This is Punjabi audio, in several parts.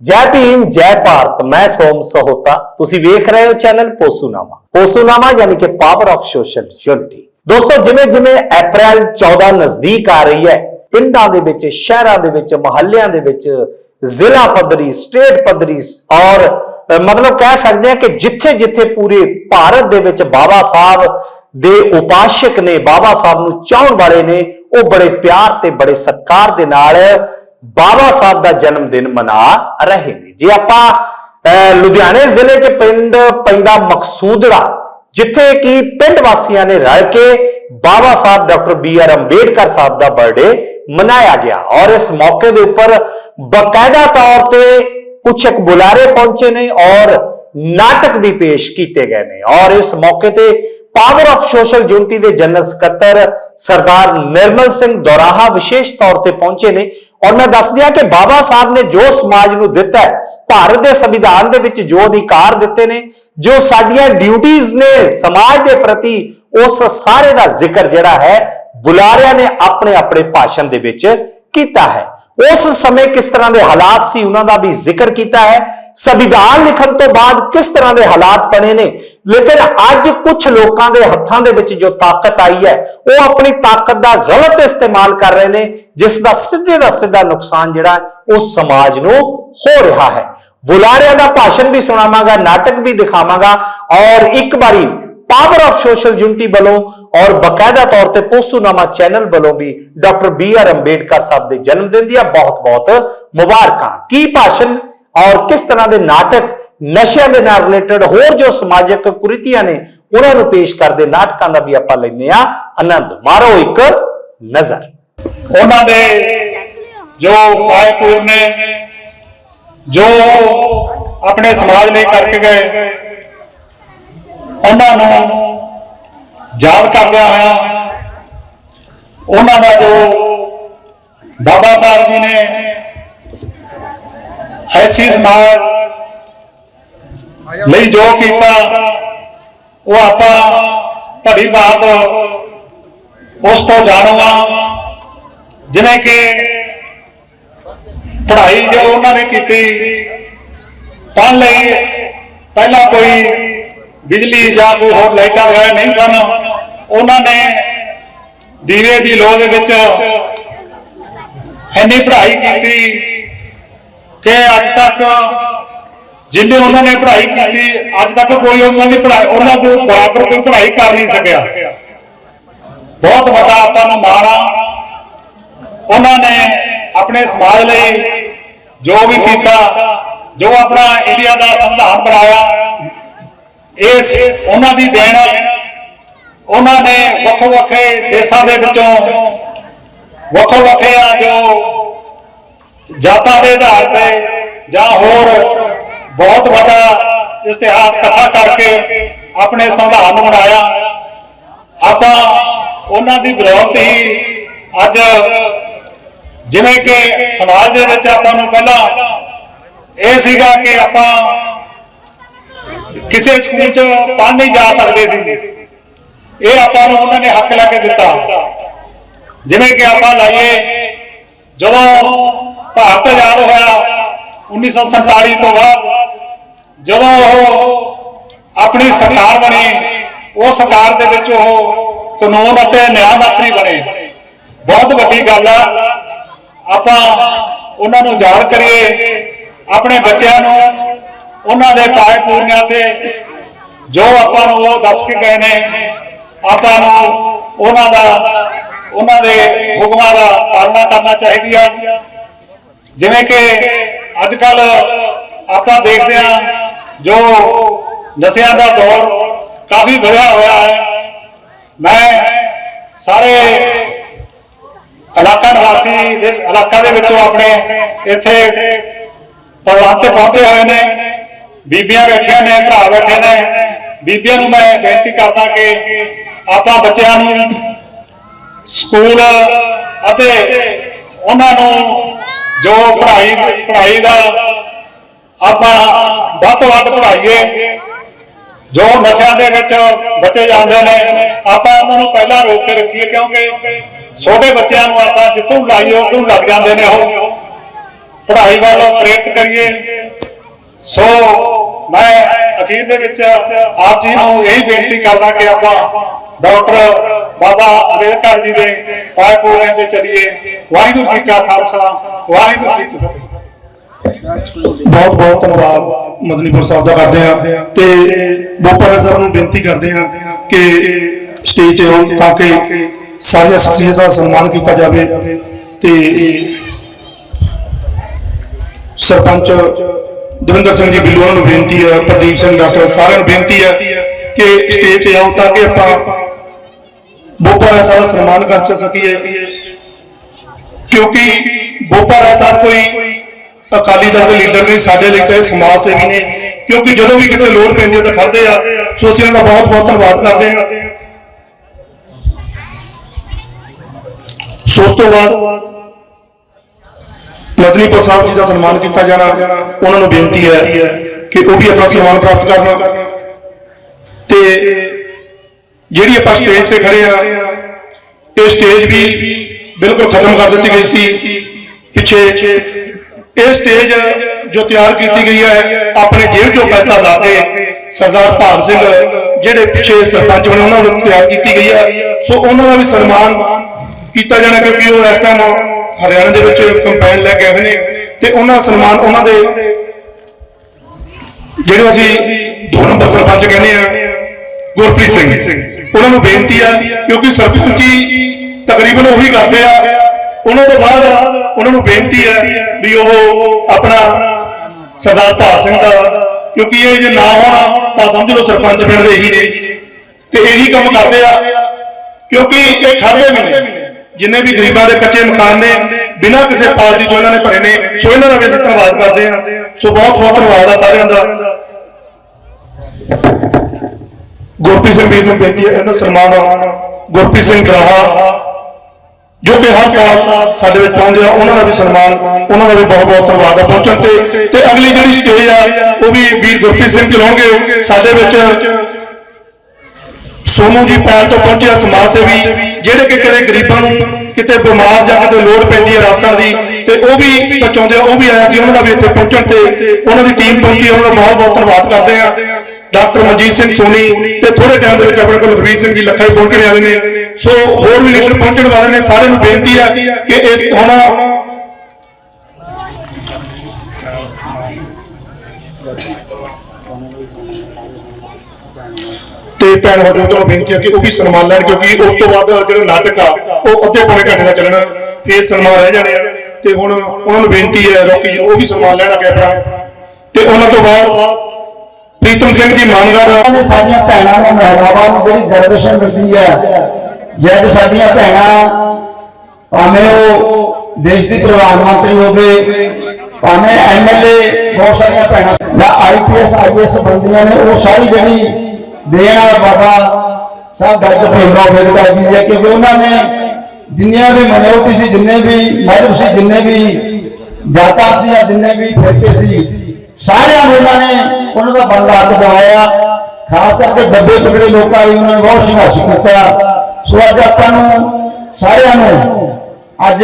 ਜੈ ਭੀਮ, ਜੈ ਭਾਰਤ, ਮੈਂ ਸੋਮ ਸਹੋਤਾ। ਤੁਸੀਂ ਵੇਖ ਰਹੇ ਹੋ ਚੈਨਲ ਪੋਸੂਨਾਮਾ। ਪੋਸੂਨਾਮਾ ਯਾਨੀ ਕਿ ਪਾਵਰ ਆਫ ਸੋਸ਼ਲ ਯੂਨਿਟੀ ਦੋਸਤੋ, ਜਿਵੇਂ ਜਿਵੇਂ ਅਪ੍ਰੈਲ 14 ਨਜ਼ਦੀਕ ਆ ਰਹੀ ਹੈ, ਪਿੰਡਾਂ ਦੇ ਵਿੱਚ, ਸ਼ਹਿਰਾਂ ਦੇ ਵਿੱਚ, ਮੁਹੱਲਿਆਂ ਦੇ ਵਿੱਚ, ਜ਼ਿਲ੍ਹਾ ਪੱਧਰੀ ਸਟੇਟ ਪੱਧਰੀ ਔਰ ਮਤਲਬ ਕਹਿ ਸਕਦੇ ਹਾਂ ਕਿ ਜਿੱਥੇ ਜਿੱਥੇ ਪੂਰੇ ਭਾਰਤ ਦੇ ਵਿੱਚ ਬਾਬਾ ਸਾਹਿਬ ਦੇ ਉਪਾਸ਼ਕ ਨੇ, ਬਾਬਾ ਸਾਹਿਬ ਨੂੰ ਚਾਹਣ ਵਾਲੇ ਨੇ, ਉਹ ਬੜੇ ਪਿਆਰ ਤੇ ਬੜੇ ਸਤਿਕਾਰ ਦੇ ਨਾਲ ਬਾਬਾ ਸਾਹਿਬ ਦਾ ਜਨਮ ਦਿਨ ਮਨਾ ਰਹੇ ਨੇ। ਜੇ ਆਪਾਂ ਅਹ, ਲੁਧਿਆਣੇ ਜ਼ਿਲ੍ਹੇ 'ਚ ਪਿੰਡ ਪੈਂਦਾ ਮਕਸੂਦੜਾ ਜਿੱਥੇ ਕਿ ਪਿੰਡ ਵਾਸੀਆਂ ਨੇ ਰਲ ਕੇ Baba Sahib doctor B R Ambedkar ਸਾਹਿਬ ਦਾ ਬਰਥਡੇ ਮਨਾਇਆ ਗਿਆ ਔਰ ਇਸ ਮੌਕੇ ਦੇ ਉੱਪਰ ਬਕਾਇਦਾ ਤੌਰ ਤੇ ਕੁਝ ਇੱਕ ਬੁਲਾਰੇ ਪਹੁੰਚੇ ਨੇ ਔਰ ਨਾਟਕ ਵੀ ਪੇਸ਼ ਕੀਤੇ ਗਏ ਨੇ ਔਰ ਇਸ ਮੌਕੇ ਤੇ ਪਾਵਰ ਆਫ ਸੋਸ਼ਲ ਯੂਨਿਟੀ ਦੇ ਜਨਰਲ ਸਕੱਤਰ ਸਰਦਾਰ ਨਿਰਮਲ ਸਿੰਘ ਦੌਰਾਹਾ ਵਿਸ਼ੇਸ਼ ਤੌਰ ਤੇ ਪਹੁੰਚੇ ਨੇ। ਔਰ ਮੈਂ ਦੱਸ ਦਿਆਂ ਕਿ ਬਾਬਾ ਸਾਹਿਬ ਨੇ ਜੋ ਸਮਾਜ ਨੂੰ ਦਿੱਤਾ ਹੈ, ਭਾਰਤ ਦੇ ਸੰਵਿਧਾਨ ਦੇ ਵਿੱਚ ਜੋ ਅਧਿਕਾਰ ਦਿੱਤੇ ਨੇ, ਜੋ ਸਾਡੀਆਂ ਡਿਊਟੀਆਂ ਨੇ ਸਮਾਜ ਦੇ ਪ੍ਰਤੀ, ਉਸ ਸਾਰੇ ਦਾ ਜ਼ਿਕਰ ਜਿਹੜਾ ਹੈ, ਬੁਲਾਰਿਆਂ ਨੇ ਆਪਣੇ ਆਪਣੇ ਭਾਸ਼ਣ ਦੇ ਵਿੱਚ ਕੀਤਾ ਹੈ। ਉਸ ਸਮੇਂ ਕਿਸ ਤਰ੍ਹਾਂ ਦੇ ਹਾਲਾਤ ਸੀ, ਉਹਨਾਂ ਦਾ ਵੀ ਜ਼ਿਕਰ ਕੀਤਾ ਹੈ। ਸੰਵਿਧਾਨ ਲਿਖਣ ਤੋਂ ਬਾਅਦ ਕਿਸ ਤਰ੍ਹਾਂ ਦੇ ਹਾਲਾਤ ਬਣੇ ਨੇ ਲੇਕਿਨ ਅੱਜ ਕੁਝ ਲੋਕਾਂ ਦੇ ਹੱਥਾਂ ਦੇ ਵਿੱਚ ਜੋ ਤਾਕਤ ਆਈ ਹੈ, ਉਹ ਆਪਣੀ ਤਾਕਤ ਦਾ ਗਲਤ ਇਸਤੇਮਾਲ ਕਰ ਰਹੇ ਨੇ, ਜਿਸ ਦਾ ਸਿੱਧੇ ਦਾ ਸਿੱਧਾ ਨੁਕਸਾਨ ਜਿਹੜਾ ਉਹ ਸਮਾਜ ਨੂੰ ਹੋ ਰਿਹਾ ਹੈ। ਬੁਲਾਰਿਆਂ ਦਾ ਭਾਸ਼ਣ ਵੀ ਸੁਣਾਵਾਂਗਾ, ਨਾਟਕ ਵੀ ਦਿਖਾਵਾਂਗਾ ਔਰ ਇੱਕ ਵਾਰੀ ਪਾਵਰ ਆਫ ਸੋਸ਼ਲ ਯੂਨਿਟੀ ਵੱਲੋਂ ਔਰ ਬਕਾਇਦਾ ਤੌਰ ਤੇ ਪੋਸੂਨਾਮਾ ਚੈਨਲ ਵੱਲੋਂ ਵੀ doctor B R Ambedkar Sahib ਦੇ ਜਨਮ ਦਿਨ ਦੀਆਂ ਬਹੁਤ-ਬਹੁਤ ਮੁਬਾਰਕਾਂ। ਕੀ ਭਾਸ਼ਣ ਔਰ ਕਿਸ ਤਰ੍ਹਾਂ ਦੇ ਨਾਟਕ ਨਸ਼ਿਆਂ ਦੇ ਨਾਲ ਰਿਲੇਟਡ ਹੋਰ ਜੋ ਸਮਾਜਿਕ ਕੁਰੀਤੀਆਂ ਨੇ, ਉਹਨਾਂ ਨੂੰ ਪੇਸ਼ ਕਰਦੇ ਨਾਟਕਾਂ ਦਾ ਵੀ ਆਪਾਂ ਲੈਂਦੇ ਆ ਆਨੰਦ, ਮਾਰੋ ਇੱਕ ਨਜ਼ਰ। ਉਹਨਾਂ ਦੇ ਜੋ ਕਾਇਪੂਰ ਨੇ, ਜੋ ਆਪਣੇ ਸਮਾਜ ਲਈ ਕਰਕੇ ਗਏ, ਉਹਨਾਂ ਨੂੰ ਯਾਦ ਕਰਦਿਆਂ ਹੋਇਆ, ਉਹਨਾਂ ਦਾ ਜੋ ਬਾਬਾ ਸਾਹਿਬ ਜੀ ਨੇ ਐਸੀ ਸਮਾਜ ਲਈ ਜੋ ਕੀਤਾ, ਉਹ ਆਪਾਂ ਭਲੀ ਬਾਤ ਉਸ ਤੋਂ ਜਾਣੂਗਾ ਜਿਵੇਂ ਕਿ ਪੜ੍ਹਾਈ ਜੋ ਉਹਨਾਂ ਨੇ ਕੀਤੀ ਪੜ੍ਹਨ ਲਈ ਪਹਿਲਾਂ ਕੋਈ ਬਿਜਲੀ ਜਾਂ ਕੋਈ ਹੋਰ ਲਾਈਟਾਂ ਵਗੈਰਾ ਨਹੀਂ ਸਨ। ਉਹਨਾਂ ਨੇ ਦੀਵੇ ਦੀ ਲੋਹ ਦੇ ਵਿੱਚ ਇੰਨੀ ਪੜ੍ਹਾਈ ਕੀਤੀ ਕਿ ਅੱਜ ਤੱਕ ਜਿੰਨੇ ਉਹਨਾਂ ਨੇ ਪੜ੍ਹਾਈ ਕੀਤੀ ਅੱਜ ਤੱਕ ਕੋਈ ਉਹਨਾਂ ਦੀ ਪੜ੍ਹਾਈ ਉਹਨਾਂ ਦੇ ਬਰਾਬਰ ਕੋਈ ਪੜ੍ਹਾਈ ਕਰ ਨਹੀਂ ਸਕਿਆ ਬਹੁਤ ਵੱਡਾ ਆਪਾਂ ਨੂੰ ਮਾਣ ਆ ਉਹਨਾਂ ਨੇ ਆਪਣੇ ਸਮਾਜ ਲਈ ਜੋ ਵੀ ਕੀਤਾ ਜੋ ਆਪਣਾ ਇੰਡੀਆ ਦਾ ਸੰਵਿਧਾਨ ਬਣਾਇਆ ਇਸ ਉਹਨਾਂ ਦੀ ਦੇਣ ਆ। ਉਹਨਾਂ ਨੇ ਵੱਖੋ ਵੱਖਰੇ ਦੇਸ਼ਾਂ ਦੇ ਵਿੱਚੋਂ ਵੱਖੋ ਵੱਖਰੀਆਂ ਜੋ ਜਾਤਾਂ ਦੇ ਆਧਾਰ ਤੇ ਜਾਂ ਹੋਰ ਬਹੁਤ ਵੱਡਾ ਇਤਿਹਾਸ ਇਕੱਠਾ ਕਰਕੇ ਆਪਣੇ ਸੰਵਿਧਾਨ ਨੂੰ ਬਣਾਇਆ। ਆਪਾਂ ਉਹਨਾਂ ਦੀ ਬਦੌਲਤ ਹੀ ਅੱਜ ਜਿਵੇਂ ਕਿ ਸਮਾਜ ਦੇ ਵਿੱਚ ਆਪਾਂ ਨੂੰ ਪਹਿਲਾਂ ਇਹ ਸੀਗਾ ਕਿ ਆਪਾਂ ਕਿਸੇ ਸਕੂਲ 'ਚ ਪੜ੍ਹ ਨਹੀਂ ਜਾ ਸਕਦੇ ਸੀ। ਇਹ ਆਪਾਂ ਨੂੰ ਉਹਨਾਂ ਨੇ ਹੱਕ ਲੈ ਕੇ ਦਿੱਤਾ। ਜਿਵੇਂ ਕਿ ਆਪਾਂ ਲਾਈਏ, ਜਦੋਂ ਭਾਰਤ ਆਜ਼ਾਦ ਹੋਇਆ 1947 ਤੋਂ ਬਾਅਦ ਜਦੋਂ ਉਹ ਆਪਣੀ ਸਰਕਾਰ ਬਣੀ ਉਹ ਸਰਕਾਰ ਦੇ ਵਿੱਚ ਉਹ ਕਾਨੂੰਨ ਅਤੇ ਨਿਆਂ ਮੰਤਰੀ ਬਣੇ। ਬਹੁਤ ਵੱਡੀ ਗੱਲ ਆ। ਆਪਾਂ ਉਹਨਾਂ ਨੂੰ ਜਾਣ ਕਰੀਏ, ਆਪਣੇ ਬੱਚਿਆਂ ਨੂੰ, ਉਹਨਾਂ ਦੇ ਪਾਏ ਪੂਰਨਿਆਂ ਤੇ ਜੋ ਆਪਾਂ ਨੂੰ ਉਹ ਦੱਸ ਕੇ ਗਏ ਨੇ, ਆਪਾਂ ਨੂੰ ਉਹਨਾਂ ਦਾ, ਉਹਨਾਂ ਦੇ ਹੁਕਮਾਂ ਦਾ ਪਾਲਣਾ ਕਰਨਾ ਚਾਹੀਦੀ ਆ। ਜਿਵੇਂ ਕਿ ਅੱਜ ਕੱਲ ਆਪਾਂ ਦੇਖਦੇ ਹਾਂ ਜੋ ਨਸ਼ਿਆਂ ਦਾ ਦੌਰ ਕਾਫੀ ਵਧਿਆ ਹੋਇਆ ਹੈ। ਮੈਂ ਸਾਰੇ ਇਲਾਕਾ ਨਿਵਾਸੀ ਦੇ ਇਲਾਕਾ ਦੇ ਵਿੱਚੋਂ ਆਪਣੇ ਇੱਥੇ ਪ੍ਰਬੰਧ ਤੇ ਪਹੁੰਚੇ ਹੋਏ ਨੇ। ਬੀਬੀਆਂ ਬੈਠੀਆਂ ਨੇ, ਭਰਾ ਬੈਠੇ ਨੇ। ਬੀਬੀਆਂ ਨੂੰ ਮੈਂ ਬੇਨਤੀ ਕਰਦਾ ਕਿ ਆਪਾਂ ਬੱਚਿਆਂ ਨੂੰ ਸਕੂਲ ਅਤੇ ਉਹਨਾਂ ਨੂੰ ਜੋ ਪੜ੍ਹਾਈ ਪੜ੍ਹਾਈ ਦਾ ਆਪਾਂ ਵੱਧ ਤੋਂ ਵੱਧ ਪੜ੍ਹਾਈਏ। ਜੋ ਨਸ਼ਿਆਂ ਦੇ ਵਿੱਚ ਬੱਚੇ ਜਾਂਦੇ ਨੇ, ਆਪਾਂ ਉਹਨਾਂ ਨੂੰ ਪਹਿਲਾਂ ਰੋਕ ਕੇ ਰੱਖੀਏ ਕਿਉਂਕਿ ਛੋਟੇ ਬੱਚਿਆਂ ਨੂੰ ਆਪਾਂ ਜਿੱਥੋਂ ਲਾਈਏ, ਉੱਥੋਂ ਲੱਗ ਜਾਂਦੇ ਨੇ ਉਹ। ਪੜ੍ਹਾਈ ਵੱਲ ਪ੍ਰੇਰਿਤ ਕਰੀਏ। ਸੋ ਮੈਂ ਅਖੀਰ ਦੇ ਵਿੱਚ ਆਪ ਜੀ ਨੂੰ ਇਹੀ ਬੇਨਤੀ ਕਰਦਾ ਕਿ ਆਪਾਂ ਡਾਕਟਰ ਬਾਬਾ ਅੰਬੇਦਕਰ ਜੀ ਦੇ ਪਾਏ ਪੂਰਿਆਂ ਤੇ ਚੱਲੀਏ। ਵਾਹਿਗੁਰੂ ਜੀ ਕਾ ਖਾਲਸਾ, ਵਾਹਿਗੁਰੂ ਜੀ ਕੀ ਫਤਿਹ। ਬਹੁਤ ਬਹੁਤ ਧੰਨਵਾਦ ਮਦਨੀਪੁਰ ਸਾਹਿਬ ਦਾ ਕਰਦੇ ਆ ਤੇ ਬੋਪਰਾ ਸਾਹਿਬ ਨੂੰ ਬੇਨਤੀ ਕਰਦੇ ਆ ਕਿ ਸਟੇਜ ਤੇ ਆਉਣ ਤਾਂ ਕਿ ਸਾਰੀਆਂ ਸ਼ਖਸੀਅਤਾਂ ਦਾ ਸਨਮਾਨ ਕੀਤਾ ਜਾਵੇ ਤੇ ਸਰਪੰਚ ਦਵਿੰਦਰ ਸਿੰਘ ਜੀ ਬਿੱਲੂ ਨੂੰ ਬੇਨਤੀ ਹੈ, ਪ੍ਰਦੀਪ ਸਿੰਘ ਡਾਕਟਰ ਸਾਰਿਆਂ ਨੂੰ ਬੇਨਤੀ ਹੈ ਕਿ ਸਟੇਜ ਤੇ ਆਓ ਤਾਂ ਕਿ ਆਪਾਂ ਬੋਪਰਾ ਸਾਹਿਬ ਦਾ ਸਨਮਾਨ ਕਰ ਸਕੀਏ। ਕਿਉਂਕਿ ਬੋਪਰਾ ਸਾਹਿਬ ਕੋਈ ਅਕਾਲੀ ਦਲ ਦੇ ਲੀਡਰ ਨੇ, ਸਾਡੇ ਲਈ ਤਾਂ ਇਹ ਸਮਾਜ ਸੇਵੀ ਨੇ, ਕਿਉਂਕਿ ਜਦੋਂ ਵੀ ਕਿਤੇ ਲੋੜ ਪੈਂਦੀ ਹੈ ਤਾਂ ਖੜਦੇ ਆ। ਸੋ ਅਸੀਂ ਇਹਨਾਂ ਦਾ ਬਹੁਤ ਬਹੁਤ ਧੰਨਵਾਦ ਕਰਦੇ ਹਾਂ। ਸੋ ਉਸ ਤੋਂ ਬਾਅਦ ਮਦਨੀਪੁਰ ਸਾਹਿਬ ਜੀ ਦਾ ਸਨਮਾਨ ਕੀਤਾ ਜਾਣਾ, ਉਹਨਾਂ ਨੂੰ ਬੇਨਤੀ ਹੈ ਕਿ ਉਹ ਵੀ ਆਪਣਾ ਸਨਮਾਨ ਪ੍ਰਾਪਤ ਕਰਨ। ਤੇ ਜਿਹੜੀ ਆਪਾਂ ਸਟੇਜ ਤੇ ਖੜੇ ਆ, ਇਹ ਸਟੇਜ ਵੀ ਬਿਲਕੁਲ ਖਤਮ ਕਰ ਦਿੱਤੀ ਗਈ ਸੀ। ਪਿੱਛੇ ਇਹ ਸਟੇਜ ਜੋ ਤਿਆਰ ਕੀਤੀ ਗਈ ਹੈ, ਆਪਣੇ ਜੇਬ ਚੋਂ ਪੈਸਾ ਲਾ ਕੇ ਸਰਦਾਰ ਭਾਗ ਸਿੰਘ, ਜਿਹੜੇ ਪਿੱਛੇ ਸਰਪੰਚ ਬਣੇ, ਉਹਨਾਂ ਨੂੰ ਤਿਆਰ ਕੀਤੀ ਗਈ ਹੈ। ਸੋ ਉਹਨਾਂ ਦਾ ਵੀ ਸਨਮਾਨ ਕੀਤਾ ਜਾਣਾ, ਕਿਉਂਕਿ ਉਹ ਇਸ ਟਾਈਮ ਹਰਿਆਣਾ ਦੇ ਵਿੱਚ ਕੰਪੈਨ ਲੈ ਕੇ ਆਏ ਨੇ। ਤੇ ਉਹਨਾਂ ਦਾ ਸਨਮਾਨ ਉਹਨਾਂ ਦੇ ਜਿਹੜੇ ਅਸੀਂ ਦੋ ਨੰਬਰ ਸਰਪੰਚ ਕਹਿੰਦੇ ਆ, ਗੁਰਪ੍ਰੀਤ ਸਿੰਘ। ਉਹਨਾਂ ਨੂੰ ਬੇਨਤੀ ਆ, ਕਿਉਂਕਿ ਸਰਪੰਚੀ ਤਕਰੀਬਨ ਉਹੀ ਕਰਦੇ ਆ। ਉਹਨਾਂ ਤੋਂ ਬਾਅਦ ਉਹਨਾਂ ਨੂੰ ਬੇਨਤੀ ਹੈ ਵੀ ਉਹ ਆਪਣਾ ਸਰਦਾਰ ਭਾਗ ਸਿੰਘ ਦਾ, ਕਿਉਂਕਿ ਇਹ ਜੇ ਨਾ ਹੋਣਾ ਤਾਂ ਸਮਝ ਲਓ ਸਰਪੰਚ ਪਿੰਡ ਦੇ ਹੀ ਨੇ। ਤੇ ਇਹੀ ਕੰਮ ਕਰਦੇ ਆ, ਕਿਉਂਕਿ ਇਹ ਖੜਦੇ ਨੇ। ਜਿੰਨੇ ਵੀ ਗਰੀਬਾਂ ਦੇ ਕੱਚੇ ਮਕਾਨ ਨੇ, ਬਿਨਾਂ ਕਿਸੇ ਪਾਰਟੀ ਤੋਂ ਇਹਨਾਂ ਨੇ ਭਰੇ ਨੇ, ਸੋ ਇਹਨਾਂ ਦਾ ਵੀ ਅਸੀਂ ਧੰਨਵਾਦ ਕਰਦੇ ਹਾਂ। ਸੋ ਬਹੁਤ ਬਹੁਤ ਧੰਨਵਾਦ ਆ ਸਾਰਿਆਂ ਦਾ। ਗੁਰਪ੍ਰੀਤ ਸਿੰਘ ਵੀਰ ਨੂੰ ਬੇਨਤੀ ਹੈ, ਇਹਨਾਂ ਦਾ ਸਨਮਾਨ ਗੁਰਪ੍ਰੀਤ ਸਿੰਘ ਦਰਾਹਾ ਜੋ ਕਿ ਹਰ ਸਾਲ ਸਾਡੇ ਵਿੱਚ ਪਹੁੰਚਦੇ ਆ, ਉਹਨਾਂ ਦਾ ਵੀ ਸਨਮਾਨ, ਉਹਨਾਂ ਦਾ ਵੀ ਬਹੁਤ ਬਹੁਤ ਧੰਨਵਾਦ ਆ ਪਹੁੰਚਣ ਤੇ। ਤੇ ਅਗਲੀ ਜਿਹੜੀ ਸਟੇਜ ਆ, ਉਹ ਵੀ ਵੀਰ ਗੁਰਪ੍ਰੀਤ ਸਿੰਘ ਚਲਾਉਣਗੇ। ਸਾਡੇ ਵਿੱਚ ਸੋਨੂ ਜੀ ਪੈਲ ਤੋਂ ਪਹੁੰਚਿਆ ਸਮਾਜ ਸੇਵੀ, ਜਿਹੜੇ ਕਿ ਕਿਤੇ ਗਰੀਬਾਂ ਨੂੰ ਕਿਤੇ ਬਿਮਾਰ ਜਾਂ ਕਿਤੇ ਲੋੜ ਪੈਂਦੀ ਹੈ ਰਾਸ਼ਨ ਦੀ, ਤੇ ਉਹ ਵੀ ਪਹੁੰਚਾਉਂਦੇ ਆ, ਉਹ ਵੀ ਆਇਆ ਸੀ, ਉਹਨਾਂ ਦਾ ਵੀ ਇੱਥੇ ਪਹੁੰਚਣ ਤੇ। ਉਹਨਾਂ ਦੀ ਟੀਮ ਪਹੁੰਚੀ, ਉਹਨਾਂ ਦਾ ਬਹੁਤ ਬਹੁਤ ਧੰਨਵਾਦ ਕਰਦੇ ਆ। ਡਾਕਟਰ ਮਨਜੀਤ ਸਿੰਘ ਸੋਨੀ ਤੇ ਥੋੜੇ ਟਾਈਮ ਦੇ ਵਿੱਚ ਆਪਣੇ ਕੋਲ ਲਖਵੀਰ ਸਿੰਘ ਜੀ ਲੱਖਾ ਹੀ ਪਹੁੰਚਣ ਵਾਲੇ ਨੇ। ਸੋ ਹੋਰ ਵੀ ਲੀਡਰ ਪਹੁੰਚਣ ਵਾਲੇ ਨੇ, ਸਾਰਿਆਂ ਨੂੰ ਬੇਨਤੀ ਆ ਕਿ ਇਸ ਹੁਣ ਤੇ ਭੈਣ ਹੋਟਲ ਤੋਂ ਬੇਨਤੀ ਆ ਕਿ ਉਹ ਵੀ ਸਨਮਾਨ ਲੈਣ, ਕਿਉਂਕਿ ਉਸ ਤੋਂ ਬਾਅਦ ਜਿਹੜਾ ਨਾਟਕ ਆ, ਉਹ ਅੱਧੇ ਪੌਣੇ ਘੰਟੇ ਦਾ ਚੱਲਣਾ, ਫੇਰ ਸਨਮਾਨ ਰਹਿ ਜਾਣੇ ਆ। ਤੇ ਹੁਣ ਉਹਨਾਂ ਨੂੰ ਬੇਨਤੀ ਹੈ ਰੋਕੀ ਜੀ, ਉਹ ਵੀ ਸਨਮਾਨ ਲੈਣ ਅੱਗੇ ਆਪਣਾ। ਤੇ ਉਹਨਾਂ ਤੋਂ ਬਾਅਦ ਪ੍ਰੀਤਮ ਸਿੰਘ ਜੀ ਮਾਨਗੜ ਨੇ ਸਾਡੀਆਂ ਭੈਣਾਂ ਨੂੰ, ਮਹਿਲਾਵਾਂ ਨੂੰ ਜਿਹੜੀ ਦਰਵੇਸ਼ਨ ਮਿਲਦੀ ਹੈ। ਜਦ ਸਾਡੀਆਂ ਭੈਣਾਂ ਭਾਵੇਂ ਉਹ ਦੇਸ਼ ਦੀ ਪ੍ਰਧਾਨ ਮੰਤਰੀ ਹੋਵੇ, ਭਾਵੇਂ ਐਮਐਲਏ ਬਹੁਤ ਸਾਰੀਆਂ ਭੈਣਾਂ ਜਾਂ ਆਈਪੀਐਸ ਆਈਐਸ ਬੰਦੀਆਂ ਨੇ, ਉਹ ਸਾਰੀ ਜਿਹੜੀ ਦੇਣ ਵਾਲਾ ਬਾਬਾ ਸਾਹਿਬ ਡਾਕਟਰ ਭੀਮਰਾਓ ਅੰਬੇਦਕਰ ਜੀ ਹੈ, ਕਿਉਂਕਿ ਉਹਨਾਂ ਨੇ ਜਿੰਨੀਆਂ ਵੀ ਮਿਨੋਰਟੀ ਸੀ, ਜਿੰਨੇ ਵੀ ਮਹਿਲਬ ਸੀ, ਜਿੰਨੇ ਵੀ ਜਾਤਾਂ ਸੀ ਜਾਂ ਜਿੰਨੇ ਵੀ ਫਿਰਕੇ ਸੀ ਸਾਰਿਆਂ ਨੂੰ ਉਹਨਾਂ ਨੇ ਉਹਨਾਂ ਦਾ ਬੰਦਾ ਬਲਿਦਾਨ ਦਿਵਾਇਆ ਖਾਸ ਕਰਕੇ ਦੱਬੇ ਟੁਕੜੇ ਲੋਕਾਂ ਲਈ ਉਹਨਾਂ ਨੇ ਬਹੁਤ ਸੰਘਰਸ਼ ਕੀਤਾ। ਸੋ ਅੱਜ ਆਪਾਂ ਨੂੰ ਸਾਰਿਆਂ ਨੂੰ ਅੱਜ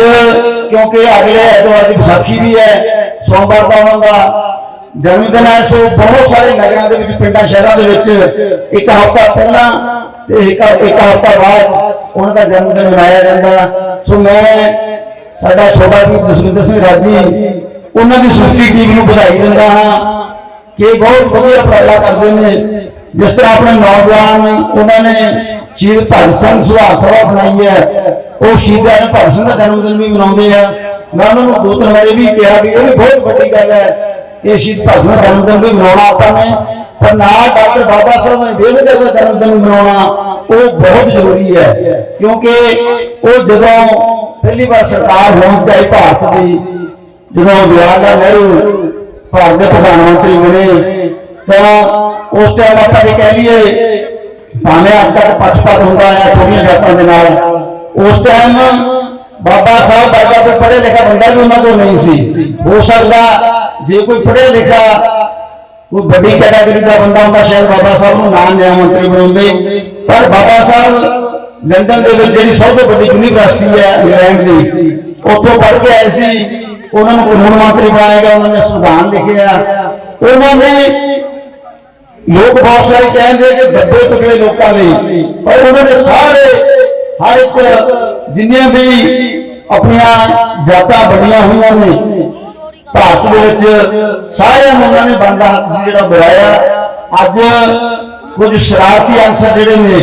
ਕਿਉਂਕਿ ਅਗਲੇ ਐਤਵਾਰ ਦੀ ਵਿਸਾਖੀ ਵੀ ਹੈ, ਸੋਮਵਾਰ ਦਾ ਉਹਨਾਂ ਦਾ ਜਨਮ ਦਿਨ ਹੈ, ਸੋ ਬਹੁਤ ਸਾਰੇ ਨਗਰਾਂ ਦੇ ਵਿੱਚ, ਪਿੰਡਾਂ, ਸ਼ਹਿਰਾਂ ਦੇ ਵਿੱਚ ਇੱਕ ਹਫ਼ਤਾ ਪਹਿਲਾਂ ਤੇ ਇੱਕ ਇੱਕ ਹਫ਼ਤਾ ਬਾਅਦ ਉਹਨਾਂ ਦਾ ਜਨਮ ਦਿਨ ਮਨਾਇਆ ਜਾਂਦਾ। ਸੋ ਮੈਂ ਸਾਡਾ ਛੋਟਾ ਜੀ ਜਸਵਿੰਦਰ ਸਿੰਘ ਰਾਜੀ ਉਹਨਾਂ ਦੀ ਸੁਰਤੀ ਟੀਮ ਨੂੰ ਵਧਾਈ ਦਿੰਦਾ ਹਾਂ ਕਿ ਬਹੁਤ ਵਧੀਆ ਉਪਰਾਲਾ ਕਰਦੇ ਨੇ। ਜਿਸ ਤਰ੍ਹਾਂ ਆਪਣੇ ਨੌਜਵਾਨ ਉਹਨਾਂ ਨੇ ਸ਼ਹੀਦ ਭਗਤ ਸਿੰਘ ਸੁਭਾਅ ਸਭਾ ਬਣਾਈ ਹੈ। ਉਹ ਸ਼ਹੀਦਾਂ ਨੇ ਭਗਤ ਸਿੰਘ ਦਾ ਜਨਮ ਦਿਨ ਵੀ ਮਨਾਉਂਦੇ ਆ। ਮੈਂ ਉਹਨਾਂ ਨੂੰ ਦੋ ਤਿੰਨ ਵਾਰੀ ਵੀ ਕਿਹਾ ਵੀ ਇਹ ਵੀ ਬਹੁਤ ਵੱਡੀ ਗੱਲ ਹੈ ਇਹ ਸ਼ਹੀਦ ਭਗਤ ਸਿੰਘ ਦਾ ਜਨਮ ਦਿਨ ਵੀ ਮਨਾਉਣਾ ਆਪਾਂ ਨੇ। ਪਰ ਨਾਲ ਡਾਕਟਰ ਬਾਬਾ ਸਾਹਿਬ ਅੰਬੇਦਕਰ ਦਾ ਜਨਮ ਦਿਨ ਮਨਾਉਣਾ ਉਹ ਬਹੁਤ ਜ਼ਰੂਰੀ ਹੈ। ਕਿਉਂਕਿ ਉਹ ਜਦੋਂ ਪਹਿਲੀ ਵਾਰ ਸਰਕਾਰ ਹੋਣ ਚਾਹੀ ਭਾਰਤ ਦੀ ਜਦੋਂ ਜਵਾਹਰ ਲਾਲ ਨਹਿਰੂ ਭਾਰਤ ਦੇ ਪ੍ਰਧਾਨ ਮੰਤਰੀ ਬਣੇ, ਤਾਂ ਉਸ ਟਾਈਮ ਆਪਾਂ ਇਹ ਕਹਿ ਲਈਏ, ਭਾਵੇਂ ਅੱਜ ਤੱਕ ਪੱਖਪਾਤ ਹੁੰਦਾ ਹੈ ਛੋਟੀਆਂ ਜਾਤਾਂ ਦੇ ਨਾਲ, ਉਸ ਟਾਈਮ ਬਾਬਾ ਸਾਹਿਬ ਬਾਬਾ ਕੋਈ ਪੜ੍ਹੇ ਲਿਖਾ ਬੰਦਾ ਵੀ ਉਹਨਾਂ ਕੋਲ ਨਹੀਂ ਸੀ। ਹੋ ਸਕਦਾ ਜੇ ਕੋਈ ਪੜ੍ਹੇ ਲਿਖਿਆ ਕੋਈ ਵੱਡੀ ਕੈਟਾਗਰੀ ਦਾ ਬੰਦਾ ਹੁੰਦਾ, ਸ਼ਾਇਦ ਬਾਬਾ ਸਾਹਿਬ ਨੂੰ ਨਾਮ ਨਿਆਂ ਮੰਤਰੀ ਬਣਾਉਂਦੇ। ਪਰ ਬਾਬਾ ਸਾਹਿਬ ਲੰਡਨ ਦੇ ਵਿੱਚ ਜਿਹੜੀ ਸਭ ਤੋਂ ਵੱਡੀ ਯੂਨੀਵਰਸਿਟੀ ਹੈ, ਇੰਗਲੈਂਡ ਦੀ, ਉੱਥੋਂ ਪੜ੍ਹ ਕੇ ਆਏ ਸੀ। ਉਹਨਾਂ ਨੂੰ ਕਾਨੂੰਨ ਮੰਤਰੀ ਬਣਾਇਆ ਗਿਆ ਉਹਨਾਂ ਨੇ ਸੰਵਿਧਾਨ ਲਿਖਿਆ। ਉਹਨਾਂ ਨੇ ਲੋਕ ਬਹੁਤ ਸਾਰੇ ਕਹਿੰਦੇ ਕਿ ਦੱਬੇ ਟੁਕੜੇ ਲੋਕਾਂ ਲਈ, ਪਰ ਉਹਨਾਂ ਨੇ ਸਾਰੇ, ਹਰ ਇੱਕ ਜਿੰਨੀਆਂ ਵੀ ਆਪਣੀਆਂ ਜਾਤਾਂ ਬਣੀਆਂ ਹੋਈਆਂ ਨੇ, ਭਾਰਤ ਦੇ ਵਿੱਚ ਸਾਰਿਆਂ ਨੂੰ ਉਹਨਾਂ ਨੇ ਬਣਦਾ ਹੱਥ ਸੀ ਜਿਹੜਾ ਬੁਲਾਇਆ ਅੱਜ ਕੁਝ ਸ਼ਰਾਰਤੀ ਅਨਸਰ ਜਿਹੜੇ ਨੇ,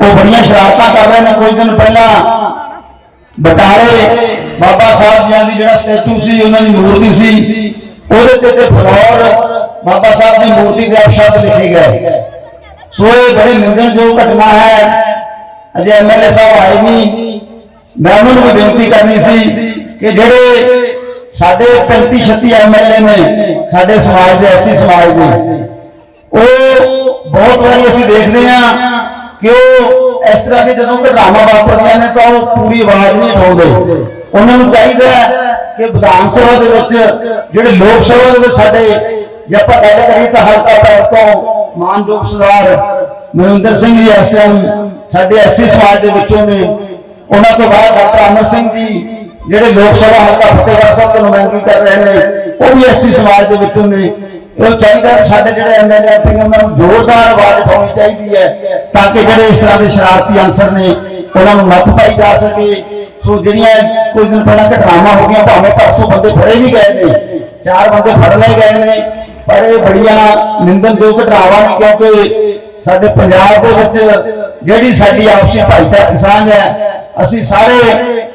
ਉਹ ਬੜੀਆਂ ਸ਼ਰਾਰਤਾਂ ਕਰ ਰਹੇ ਨੇ। ਕੁਝ ਦਿਨ ਪਹਿਲਾਂ ਬਟਾਲੇ ਬਾਬਾ ਸਾਹਿਬ ਜੀਆਂ ਦੀ ਜਿਹੜਾ ਸਟੈਚੂ ਸੀ, ਉਹਨਾਂ ਦੀ ਮੂਰਤੀ ਸੀ। ਉਹਦੇ ਤੇ ਤੇ ਫਲੋਰ ਬਾਬਾ ਸਾਹਿਬ ਦੀ ਮੂਰਤੀ ਦੇ ਅਪਸ਼ਬਦ ਲਿਖੇ ਗਏ। ਸੋ ਇਹ ਬੜੀ ਨਿੰਦਣਯੋਗ ਘਟਨਾ ਹੈ। ਅਜੇ ਐਮਐਲਏ ਸਾਹਿਬ ਆਏ ਨਹੀਂ। ਮੈਂ ਉਹਨਾਂ ਨੂੰ ਵੀ ਬੇਨਤੀ ਕਰਨੀ ਸੀ ਕਿ ਜਿਹੜੇ ਸਾਡੇ 35 36 ਐਮਐਲਏ ਨੇ, ਸਾਡੇ ਸਮਾਜ ਦੇ ਐਸੀ ਸਮਾਜ ਦੇ, ਉਹ ਬਹੁਤ ਵਾਰੀ ਅਸੀਂ ਦੇਖਦੇ ਹਾਂ ਕਿ ਉਹ ਇਸ ਤਰ੍ਹਾਂ ਦੀ ਜਦੋਂ ਘਟਨਾਵਾਂ ਵਾਪਰਦੀਆਂ ਨੇ ਤਾਂ ਉਹ ਪੂਰੀ ਆਵਾਜ਼ ਨਹੀਂ ਉਠਾਉਂਦੇ ਉਹਨਾਂ ਨੂੰ ਚਾਹੀਦਾ ਕਿ ਵਿਧਾਨ ਸਭਾ ਦੇ ਵਿੱਚ ਜਿਹੜੇ ਲੋਕ ਸਭਾ ਦੇ ਵਿੱਚ ਸਾਡੇ, ਜੇ ਆਪਾਂ ਗੱਲ ਕਰੀਏ ਤਾਂ ਹਲਕਾ ਪੈਰ ਤੋਂ ਮਾਨਯੋਗ ਸਰਦਾਰ ਮਨਿੰਦਰ ਸਿੰਘ ਜੀ ਇਸ ਟਾਈਮ ਸਾਡੇ ਐਸਸੀ ਸਮਾਜ ਦੇ ਵਿੱਚੋਂ ਨੇ। ਉਹਨਾਂ ਤੋਂ ਬਾਅਦ ਡਾਕਟਰ ਅਮਰ ਸਿੰਘ ਜੀ, ਜਿਹੜੇ ਲੋਕ ਸਭਾ ਹਲਕਾ ਫਤਿਹਗੜ੍ਹ ਸਾਹਿਬ ਤੋਂ ਨੁਮਾਇੰਦਗੀ ਕਰ ਰਹੇ ਨੇ, ਉਹ ਵੀ ਐਸਸੀ ਸਮਾਜ ਦੇ ਵਿੱਚੋਂ ਨੇ। ਉਹ ਚਾਹੀਦਾ ਸਾਡੇ ਜਿਹੜੇ ਐਮਐਲਏ ਐਮਪੀ ਉਹਨਾਂ ਨੂੰ ਜ਼ੋਰਦਾਰ ਆਵਾਜ਼ ਉਠਾਉਣੀ ਚਾਹੀਦੀ ਹੈ ਤਾਂ ਕਿ ਜਿਹੜੇ ਇਸ ਤਰ੍ਹਾਂ ਦੇ ਸ਼ਰਾਰਤੀ ਅਨਸਰ ਨੇ, ਉਹਨਾਂ ਨੂੰ ਨੱਥ ਪਾਈ ਜਾ ਸਕੇ। ਸੋ ਜਿਹੜੀਆਂ ਕੁਝ ਦਿਨ ਪਹਿਲਾਂ ਘਟਨਾਵਾਂ ਹੋ ਗਈਆਂ, ਭਾਵੇਂ ਪਰਸੋਂ ਬੰਦੇ ਫੜੇ ਵੀ ਗਏ ਨੇ, ਚਾਰ ਬੰਦੇ ਫੜ ਲਏ ਗਏ ਨੇ, ਪਰ ਇਹ ਬੜੀਆਂ ਨਿੰਦਨਯੋਗ ਘਟਨਾਵਾਂ ਨੇ, ਕਿਉਂਕਿ ਸਾਡੇ ਪੰਜਾਬ ਦੇ ਵਿੱਚ ਜਿਹੜੀ ਸਾਡੀ ਆਪਸੀ ਭਾਈਚਾਰਕ ਸਾਂਝ ਹੈ, ਅਸੀਂ ਸਾਰੇ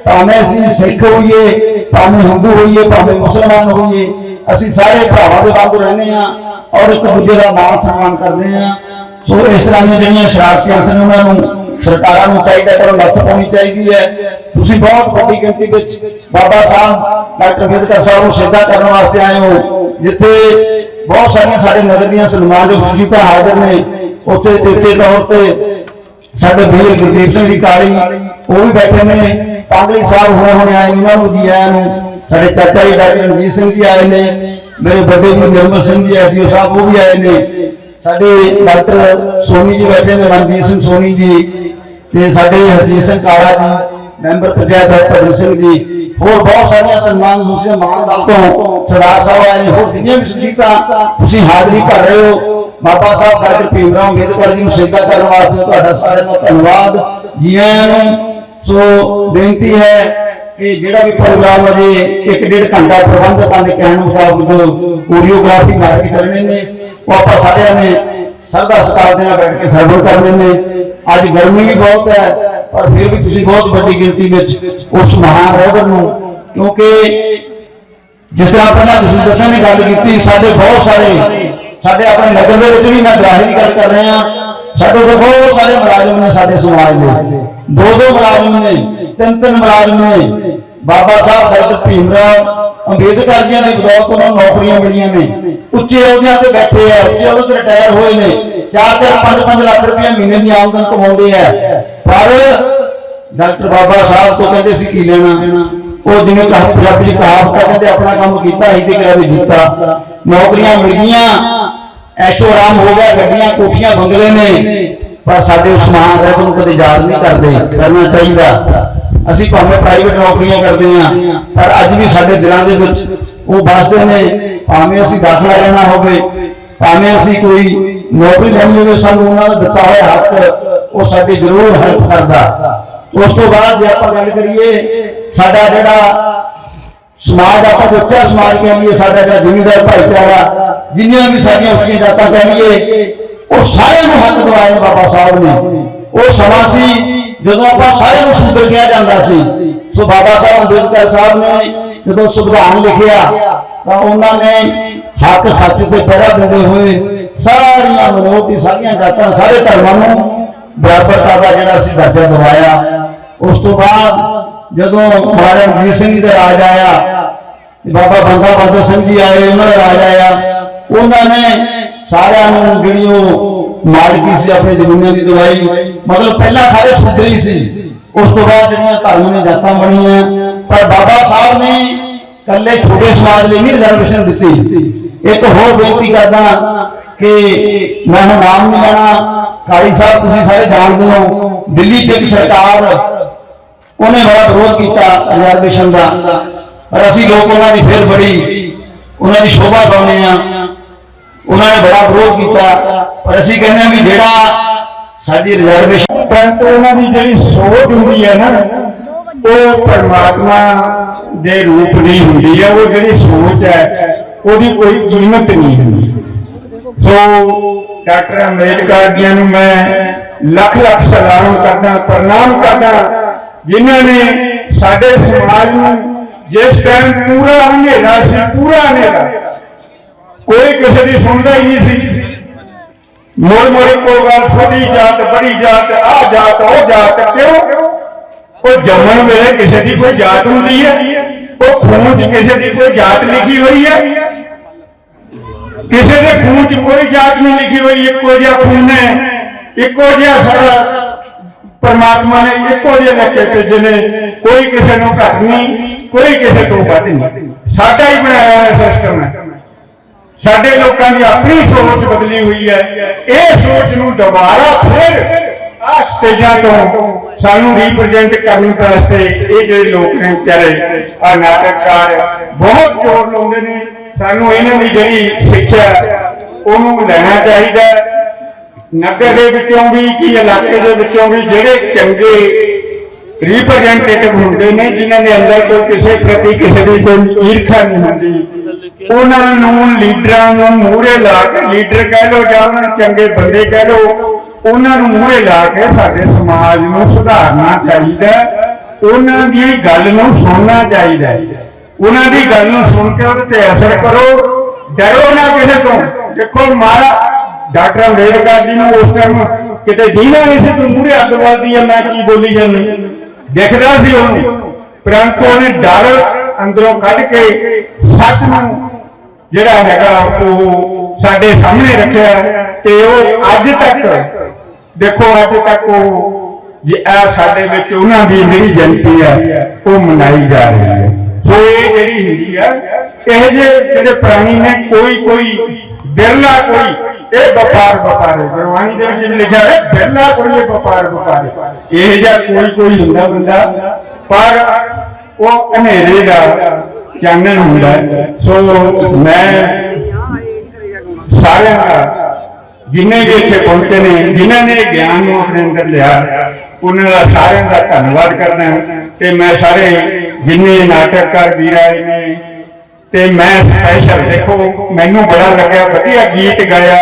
ਭਾਵੇਂ ਅਸੀਂ ਸਿੱਖ ਹੋਈਏ, ਭਾਵੇਂ ਹਿੰਦੂ ਹੋਈਏ, ਭਾਵੇਂ ਮੁਸਲਮਾਨ ਹੋਈਏ ਅਸੀਂ ਸਾਰੇ ਭਰਾਵਾਂ ਦੇ ਵਾਂਗੂ ਰਹਿੰਦੇ ਆ ਔਰ ਇੱਕ ਦੂਜੇ ਦਾ ਮਾਣ ਸਨਮਾਨ ਕਰਦੇ ਆ ਸੋ ਇਸ ਤਰ੍ਹਾਂ ਦੀਆਂ ਜਿਹੜੀਆਂ ਸ਼ਰਾਰਤੀਆਂ ਸਨ ਉਹਨਾਂ ਨੂੰ ਸਰਕਾਰਾਂ ਨੂੰ ਚਾਹੀਦਾ ਪਰ ਨੱਥ ਪਾਉਣੀ ਚਾਹੀਦੀ ਹੈ। ਤੁਸੀਂ ਬਹੁਤ ਵੱਡੀ ਗਿਣਤੀ ਵਿੱਚ ਬਾਬਾ ਸਾਹਿਬ ਡਾਕਟਰ ਅੰਬੇਦਕਰ ਸਾਹਿਬ ਨੂੰ ਸਿੱਧਾ ਕਰਨ ਵਾਸਤੇ ਆਏ ਹੋ ਜਿੱਥੇ ਬਹੁਤ ਸਾਰੀਆਂ ਸਾਡੇ ਨਗਰ ਦੀਆਂ ਸਨਮਾਨਯੋਗ ਸ਼ਖਸੀਅਤਾਂ ਹਾਜ਼ਰ ਨੇ। ਉੱਥੇ ਦਿੱਤੇ ਤੌਰ ਤੇ ਸਾਡੇ ਵੀਰ ਗੁਰਦੀਪ ਸਿੰਘ ਜੀ ਕਾਲੀ ਉਹ ਵੀ ਬੈਠੇ ਨੇ। ਪਾਗਲੀ ਸਾਹਿਬ ਹੋਣੇ ਹੋਣੇ ਆਏ ਨੇ, ਨੂੰ ਵੀ ਆਇਆਂ ਨੂੰ ਸਾਡੇ ਚਾਚਾ ਜੀ ਡਾਕਟਰ ਰਣਜੀਤ ਸਿੰਘ ਜੀ ਆਏ ਨੇ, ਮੇਰੇ ਵੱਡੇ ਜੀ ਨਿਰਮਲ ਸਿੰਘ ਜੀ ਐਡੀਓ ਸਾਹਿਬ ਉਹ ਵੀ ਆਏ ਨੇ। ਸਾਡੇ ਡਾਕਟਰ ਸੋਨੀ ਜੀ ਬੈਠੇ ਨੇ ਮਨਜੀਤ ਸਿੰਘ ਸੋਨੀ ਜੀ ਤੇ ਸਾਡੇ ਹਰਜੀਤ ਸਿੰਘ ਕਾਲਾ ਜੀ, ਮੈਂਬਰ ਪੰਚਾਇਤ ਭਜਨ ਸਿੰਘ ਜੀ। ਹੋਰ ਬਹੁਤ ਸਾਰੀਆਂ ਸਨਮਾਨ ਦੂਸਰੇ ਮਾਨ ਨਾਲ ਤੋਂ ਸਰਦਾਰ ਸਾਹਿਬ ਆਏ ਨੇ, ਹੋਰ ਜਿੰਨੀਆਂ ਵੀ ਸੁਜੀਤਾ ਤੁਸੀਂ ਹਾਜ਼ਰੀ ਭਰ ਰਹੇ ਹੋ। ਬਾਬਾ ਸਾਹਿਬ ਡਾਕਟਰ ਭੀਮਰਾਓ ਅੰਬੇਦਕਰ ਜੀ ਨੂੰ ਸੇਵਾ ਕਰਨ ਵਾਸਤੇ ਤੁਹਾਡਾ ਸਾਰਿਆਂ ਦਾ ਧੰਨਵਾਦ। ਜੀ ਆਇਆਂ ਨੂੰ ਸੋ ਬੇਨਤੀ ਹੈ ਕਿ ਜਿਹੜਾ ਵੀ ਪ੍ਰੋਗਰਾਮ ਅਜੇ ਇੱਕ ਡੇਢ ਘੰਟਾ ਪ੍ਰਬੰਧਕਾਂ ਦੇ ਕਹਿਣ ਮੁਤਾਬਕ ਜੋ ਕੋਰੀਓਗ੍ਰਾਫੀ ਮਾਰ ਕੇ ਕਰਨੇ ਨੇ, ਉਹ ਆਪਾਂ ਸਾਰਿਆਂ ਨੇ ਸਰਦਾ ਸਤਾਰ ਦੇ ਨਾਲ ਬੈਠ ਕੇ ਸਰਵਰ ਕਰਨੇ ਨੇ। ਅੱਜ ਗਰਮੀ ਵੀ ਬਹੁਤ ਹੈ, ਪਰ ਫਿਰ ਵੀ ਤੁਸੀਂ ਬਹੁਤ ਵੱਡੀ ਗਿਣਤੀ ਵਿੱਚ ਉਸ ਮਹਾਨ ਰਹਿਬਰ ਨੂੰ, ਕਿਉਂਕਿ ਜਿਸ ਤਰ੍ਹਾਂ ਪਹਿਲਾਂ ਤੁਸੀਂ ਦੱਸਿਆ ਨੇ, ਗੱਲ ਕੀਤੀ, ਸਾਡੇ ਬਹੁਤ ਸਾਰੇ, ਸਾਡੇ ਆਪਣੇ ਨਗਰ ਦੇ ਵਿੱਚ ਵੀ ਮੈਂ ਗ੍ਰਾਹੀ ਦੀ ਗੱਲ ਕਰ ਰਿਹਾ ਸਾਡੇ ਕੋਲ ਬਹੁਤ ਸਾਰੇ ਮੁਲਾਜ਼ਮ ਨੇ ਸਾਡੇ ਸਮਾਜ ਦੇ। ਦੋ ਦੋ ਮੁਲਾਜ਼ਮ ਨੇ ਤਿੰਨ ਤਿੰਨ ਮੁਲਾਜ਼ਮ ਨੇ। ਬਾਬਾ ਸਾਹਿਬ ਡਾਕਟਰ ਭੀਮਰਾਓ ਅੰਬੇਦਕਰ ਜੀ ਦੀ ਬਦੌਲਤ ਉਹਨਾਂ ਨੂੰ ਨੌਕਰੀਆਂ ਮਿਲੀਆਂ ਨੇ। ਉੱਚੇ ਅਹੁਦਿਆਂ ਤੇ ਬੈਠੇ ਆ, ਉੱਚੇ ਅਹੁਦੇ ਤੇ ਰਿਟਾਇਰ ਹੋਏ ਨੇ। 4-4 5-5 ਲੱਖ ਰੁਪਏ ਮਹੀਨੇ ਦੀ ਆਮਦਨ ਕਮਾਉਂਦੇ ਆ। ਪਰ ਡਾਕਟਰ ਬਾਬਾ ਸਾਹਿਬ ਤੋਂ ਕਹਿੰਦੇ ਸੀ ਕੀ ਲੈਣਾ? ਉਹ ਜਿਵੇਂ ਕਹਾ ਪੰਜਾਬੀ ਕਹਾਵਤ ਹੈ ਕਹਿੰਦੇ ਆਪਣਾ ਕੰਮ ਕੀਤਾ ਹੀ ਤੇ ਕਰਾ ਵੀ ਕੀਤਾ। ਨੌਕਰੀਆਂ ਮਿਲ ਗਈਆਂ, ਐਸ਼ੋ ਆਰਾਮ ਹੋ ਗਿਆ, ਗੱਡੀਆਂ, ਕੋਠੀਆਂ ਬੰਗਲੇ ਨੇ। ਪਰ ਸਾਡੇ ਉਸ ਮਹਾਨ ਨੂੰ ਕਦੇ ਯਾਦ ਨਹੀਂ ਕਰਦੇ, ਕਰਨਾ ਚਾਹੀਦਾ। ਅਸੀਂ ਭਾਵੇਂ ਪ੍ਰਾਈਵੇਟ ਨੌਕਰੀਆਂ ਕਰਦੇ ਹਾਂ, ਪਰ ਅੱਜ ਵੀ ਸਾਡੇ ਦਿਲਾਂ ਦੇ ਵਿੱਚ ਉਹ ਵੱਸਦੇ ਨੇ, ਭਾਵੇਂ ਅਸੀਂ ਦਾਖਲਾ ਲੈਣਾ ਹੋਵੇ, ਭਾਵੇਂ ਅਸੀਂ ਕੋਈ ਨੌਕਰੀ ਲੈਣੀ ਹੋਵੇ, ਸਾਨੂੰ ਉਹਨਾਂ ਦਾ ਦਿੱਤਾ ਹੋਇਆ ਹੱਕ, ਉਹ ਸਾਡੀ ਜ਼ਰੂਰ ਹੈਲਪ ਕਰਦਾ। ਉਸ ਤੋਂ ਬਾਅਦ ਜੇ ਆਪਾਂ ਗੱਲ ਕਰੀਏ, ਸਾਡਾ ਜਿਹੜਾ ਸਮਾਜ ਆਪਾਂ ਉੱਚਾ ਸਮਾਜ ਕਹਿੰਦੇ ਸਾਡਾ ਜਿਹੜਾ ਜ਼ਿਮੀਂਦਾਰ ਭਾਈਚਾਰਾ, ਜਿੰਨੀਆਂ ਵੀ ਸਾਡੀਆਂ ਉੱਚੀਆਂ ਜਾਤਾਂ ਕਹਿੰਦੇ ਉਹ ਸਾਰਿਆਂ ਨੂੰ ਹੱਕ ਦਵਾਏ ਬਾਬਾ ਸਾਹਿਬ ਨੇ। ਉਹ ਸਮਾਂ ਸੀ ਜਦੋਂ ਆਪਾਂ ਸਾਰਿਆਂ ਨੂੰ ਸੁੰਦਰ ਕਿਹਾ ਜਾਂਦਾ ਸੀ। ਸੋ ਬਾਬਾ ਸਾਹਿਬ ਅੰਬੇਦਕਰ ਸਾਹਿਬ ਨੇ ਜਦੋਂ ਸੰਵਿਧਾਨ ਲਿਖਿਆ, ਤਾਂ ਉਹਨਾਂ ਨੇ ਹੱਕ ਸੱਚ ਤੇ ਪਹਿਰਾ ਦਿੰਦੇ ਹੋਏ ਸਾਰੀਆਂ ਮਨੋਤੀ ਸਾਰੀਆਂ ਜਾਤਾਂ, ਸਾਰੇ ਧਰਮਾਂ ਨੂੰ ਬਰਾਬਰਤਾ ਦਾ ਜਿਹੜਾ ਸੀ ਦਰਜਾ ਦਵਾਇਆ। ਉਸ ਤੋਂ ਬਾਅਦ ਜਦੋਂ ਮਹਾਰਾਜਾ ਰਣਜੀਤ ਸਿੰਘ ਜੀ ਦਾ ਰਾਜ ਆਇਆ, ਬਾਬਾ ਬੰਦਾ ਬਹਾਦਰ ਸਿੰਘ ਜੀ ਆਏ, ਉਹਨਾਂ ਦਾ ਰਾਜ ਆਇਆ, ਉਹਨਾਂ ਨੇ ਸਾਰਿਆਂ ਨੂੰ ਜਿਹੜੀ ਉਹ ਮਾਲਕੀ ਸੀ, ਆਪਣੇ ਜ਼ਮੀਨਾਂ ਦੀ ਦਵਾਈ। ਮਤਲਬ ਪਹਿਲਾਂ ਸਾਰੇ ਸੁਧਰੀ ਸੀ। ਉਸ ਤੋਂ ਬਾਅਦ ਜਿਹੜੀਆਂ ਧਰਮ ਨੇ ਜਾਤਾਂ ਬਣੀਆਂ। ਪਰ ਬਾਬਾ ਸਾਹਿਬ ਨੇ ਕੱਲੇ ਛੋਟੇ ਸਮਾਜ ਲਈ ਨਹੀਂ ਰਿਜ਼ਰਵੇਸ਼ਨ ਦਿੱਤੀ। ਇੱਕ ਹੋਰ ਬੇਨਤੀ ਕਰਦਾ ਕਿ ਮੈਂ ਹੁਣ ਨਾਮ ਨਹੀਂ ਲੈਣਾ। ਕਾਲੀ ਸਾਹਿਬ, ਤੁਸੀਂ ਸਾਰੇ ਜਾਣਦੇ ਹੋ, ਦਿੱਲੀ ਤੇ ਇੱਕ ਸਰਕਾਰ, ਉਹਨੇ ਬੜਾ ਵਿਰੋਧ ਕੀਤਾ ਰਿਜ਼ਰਵੇਸ਼ਨ ਦਾ। ਪਰ ਅਸੀਂ ਲੋਕ ਉਹਨਾਂ ਦੀ ਫਿਰ ਬੜੀ, ਉਹਨਾਂ ਦੀ ਸ਼ੋਭਾ ਗਾਉਂਦੇ ਆ ਉਹਨਾਂ ਨੇ ਬੜਾ ਵਿਰੋਧ ਕੀਤਾ, ਪਰ ਅਸੀਂ ਕਹਿੰਦੇ ਆ ਵੀ ਜਿਹੜਾ ਸਾਡੀ ਰਿਜ਼ਰਵੇਸ਼ਨ ਪਰੰਤੂ ਉਹਨਾਂ ਦੀ ਜਿਹੜੀ ਸੋਚ ਹੁੰਦੀ ਹੈ ਨਾ, ਉਹ ਪਰਮਾਤਮਾ ਦੇ ਰੂਪ ਦੀ ਹੁੰਦੀ ਹੈ, ਉਹ ਜਿਹੜੀ ਸੋਚ ਹੈ, ਉਹਦੀ ਕੋਈ ਕੀਮਤ ਨਹੀਂ ਹੁੰਦੀ। ਸੋ ਡਾਕਟਰ ਅੰਬੇਡਕਰ ਜੀ ਨੂੰ ਮੈਂ ਲੱਖ ਲੱਖ ਸਲਾਮ ਕਰਦਾ, ਪ੍ਰਣਾਮ ਕਰਦਾ, ਜਿਨ੍ਹਾਂ ਨੇ ਸਾਡੇ ਸਮਾਜ ਨੂੰ ਜਿਸ ਟਾਈਮ ਪੂਰਾ ਹਨੇਰਾ ਸੀ, ਪੂਰਾ ਹਨੇਰਾ ਕੋਈ ਕਿਸੇ ਦੀ ਸੁਣਦਾ ਹੀ ਨਹੀਂ ਸੀ ਮੋੜ ਮੋੜ ਕੋ ਗੱਲ ਛੋਟੀ ਜਾਤ ਬੜੀ ਜਾਤ ਆ ਜਾਤ ਉਹ ਜਾਤ ਕਿਉਂ ਉਹ ਜੰਮਣ ਵੇਲੇ ਕਿਸੇ ਦੀ ਕੋਈ ਜਾਤ ਹੁੰਦੀ ਹੈ ਉਹ ਖੂਨ 'ਚ ਕਿਸੇ ਦੀ ਕੋਈ ਜਾਤ ਲਿਖੀ ਹੋਈ ਹੈ ਕਿਸੇ ਦੇ ਖੂਨ 'ਚ ਕੋਈ ਜਾਤ ਨਹੀਂ ਲਿਖੀ ਹੋਈ ਇੱਕੋ ਜਿਹਾ ਖੂਨ ਹੈ ਇੱਕੋ ਜਿਹਾ ਸਾਰਾ ਪਰਮਾਤਮਾ ਨੇ ਇੱਕੋ ਜਿਹੇ ਲੈ ਕੇ ਭੇਜੇ ਨੇ ਕੋਈ ਕਿਸੇ ਨੂੰ ਘੱਟ ਨਹੀਂ ਕੋਈ ਕਿਸੇ ਤੋਂ ਵੱਧ ਨਹੀਂ ਸਾਡਾ ਹੀ ਬਣਾਇਆ ਹੋਇਆ ਸਿਸਟਮ ਹੈ ਸਾਡੇ ਲੋਕਾਂ ਦੀ ਆਪਣੀ ਸੋਚ ਬਦਲੀ ਹੋਈ ਹੈ। ਇਹ ਸੋਚ ਨੂੰ ਦੁਬਾਰਾ ਫਿਰ ਆ ਸਟੇਜਾਂ ਤੋਂ ਸਾਨੂੰ ਰਿਪਰੈਜ਼ੈਂਟ ਕਰਨ ਵਾਸਤੇ ਇਹ ਜਿਹੜੇ ਲੋਕ ਨੇ ਵਿਚਾਰੇ ਆ ਨਾਟਕਕਾਰ ਬਹੁਤ ਜ਼ੋਰ ਲਾਉਂਦੇ ਨੇ। ਸਾਨੂੰ ਇਹਨਾਂ ਦੀ ਜਿਹੜੀ ਸਿੱਖਿਆ, ਉਹਨੂੰ ਲੈਣਾ ਚਾਹੀਦਾ ਨਗਰ ਦੇ ਵਿੱਚੋਂ ਵੀ, ਕੀ ਇਲਾਕੇ ਦੇ ਵਿੱਚੋਂ ਵੀ ਜਿਹੜੇ ਚੰਗੇ ਰਿਪਰੈਜ਼ੈਂਟੇਟਿਵ ਹੁੰਦੇ ਨੇ, ਜਿਨ੍ਹਾਂ ਦੇ ਅੰਦਰ ਕੋਈ ਕਿਸੇ ਪ੍ਰਤੀ ਕਿਸੇ ਦੀ ਕੋਈ ਈਰਖਾ ਨਹੀਂ ਹੁੰਦੀ। ਉਹਨਾਂ ਨੂੰ ਲੀਡਰਾਂ ਨੂੰ ਮੂਹਰੇ ਲਾ ਕੇ, ਲੀਡਰ ਕਹਿ ਲੋ ਜਾਂ ਉਹਨਾਂ ਨੂੰ ਚੰਗੇ ਬੰਦੇ ਕਹਿ ਲੋ ਉਹਨਾਂ ਨੂੰ ਮੂਹਰੇ ਲਾ ਕੇ ਸਾਡੇ ਸਮਾਜ ਨੂੰ ਸੁਧਾਰਨਾ ਚਾਹੀਦਾ ਉਹਨਾਂ ਦੀ ਗੱਲ ਨੂੰ ਸੁਣਨਾ ਚਾਹੀਦਾ ਉਹਨਾਂ ਦੀ ਗੱਲ ਨੂੰ ਸੁਣ ਕੇ ਉਹਦੇ ਤੇ ਅਸਰ ਕਰੋ। ਡਰੋ ਨਾ ਕਿਸੇ ਤੋਂ। ਦੇਖੋ ਮਾਰਾ ਡਾਕਟਰ ਅੰਬੇਡਕਰ ਜੀ ਨੂੰ ਉਸ ਟਾਈਮ ਕਿਤੇ ਦੀਨਾ ਨਹੀਂ ਸੀ, ਤੂੰ ਮੂਹਰੇ ਅੱਗ ਵੱਧਦੀ ਹੈ, ਮੈਂ ਕੀ ਬੋਲੀ ਜਾਂਦੀ ਦਿਖਦਾ ਸੀ ਉਹਨੂੰ। ਪਰੰਤੂ ਉਹਨੇ ਡਰ ਅੰਦਰੋਂ ਕੱਢ ਕੇ ਸੱਚ ਨੂੰ ਜਿਹੜਾ ਹੈਗਾ ਉਹ ਸਾਡੇ ਸਾਹਮਣੇ ਰੱਖਿਆ ਤੇ ਉਹ ਅੱਜ ਤੱਕ, ਦੇਖੋ ਅੱਜ ਤੱਕ ਉਹ ਜੇ ਇਹ ਸਾਡੇ ਵਿੱਚ ਉਹਨਾਂ ਦੀ ਜਿਹੜੀ ਜਨਤੀ ਹੈ, ਉਹ ਮਨਾਈ ਜਾ ਰਹੀ ਹੈ। ਸੋ ਇਹ ਜਿਹੜੀ ਹੁੰਦੀ ਹੈ, ਇਹ ਜਿਹੇ ਜਿਹੜੇ ਪ੍ਰਾਣੀ ਨੇ ਕੋਈ ਕੋਈ ਬਿਰਲਾ ਕੋਈ ਇਹ ਵਪਾਰ ਵਪਾਰੇ ਗੁਰਬਾਣੀ ਦੇ ਵਿੱਚ ਲਿਖਿਆ ਹੈ ਬਿਰਲਾ ਕੋਈ ਵਪਾਰ ਵਪਾਰੇ। ਇਹ ਜਿਹਾ ਕੋਈ ਕੋਈ ਹੁੰਦਾ ਬੰਦਾ, ਪਰ ਉਹ ਹਨੇਰੇ ਦਾ ਚਾਨਣ ਹੁੰਦਾ ਸੋ ਮੈਂ ਸਾਰਿਆਂ ਦਾ, ਜਿੰਨੇ ਵੀ ਇੱਥੇ ਪਹੁੰਚੇ ਨੇ, ਜਿਨ੍ਹਾਂ ਨੇ ਗਿਆਨ ਨੂੰ ਆਪਣੇ ਅੰਦਰ ਲਿਆ, ਉਹਨਾਂ ਦਾ ਸਾਰਿਆਂ ਦਾ ਧੰਨਵਾਦ ਕਰਨਾ ਤੇ ਮੈਂ ਸਾਰੇ ਜਿੰਨੇ ਨਾਟਕਕਾਰ ਵੀਰ ਆਏ ਨੇ ਤੇ ਮੈਂ ਸਪੈਸ਼ਲ ਦੇਖੋ, ਮੈਨੂੰ ਬੜਾ ਲੱਗਿਆ, ਵਧੀਆ ਗੀਤ ਗਾਇਆ।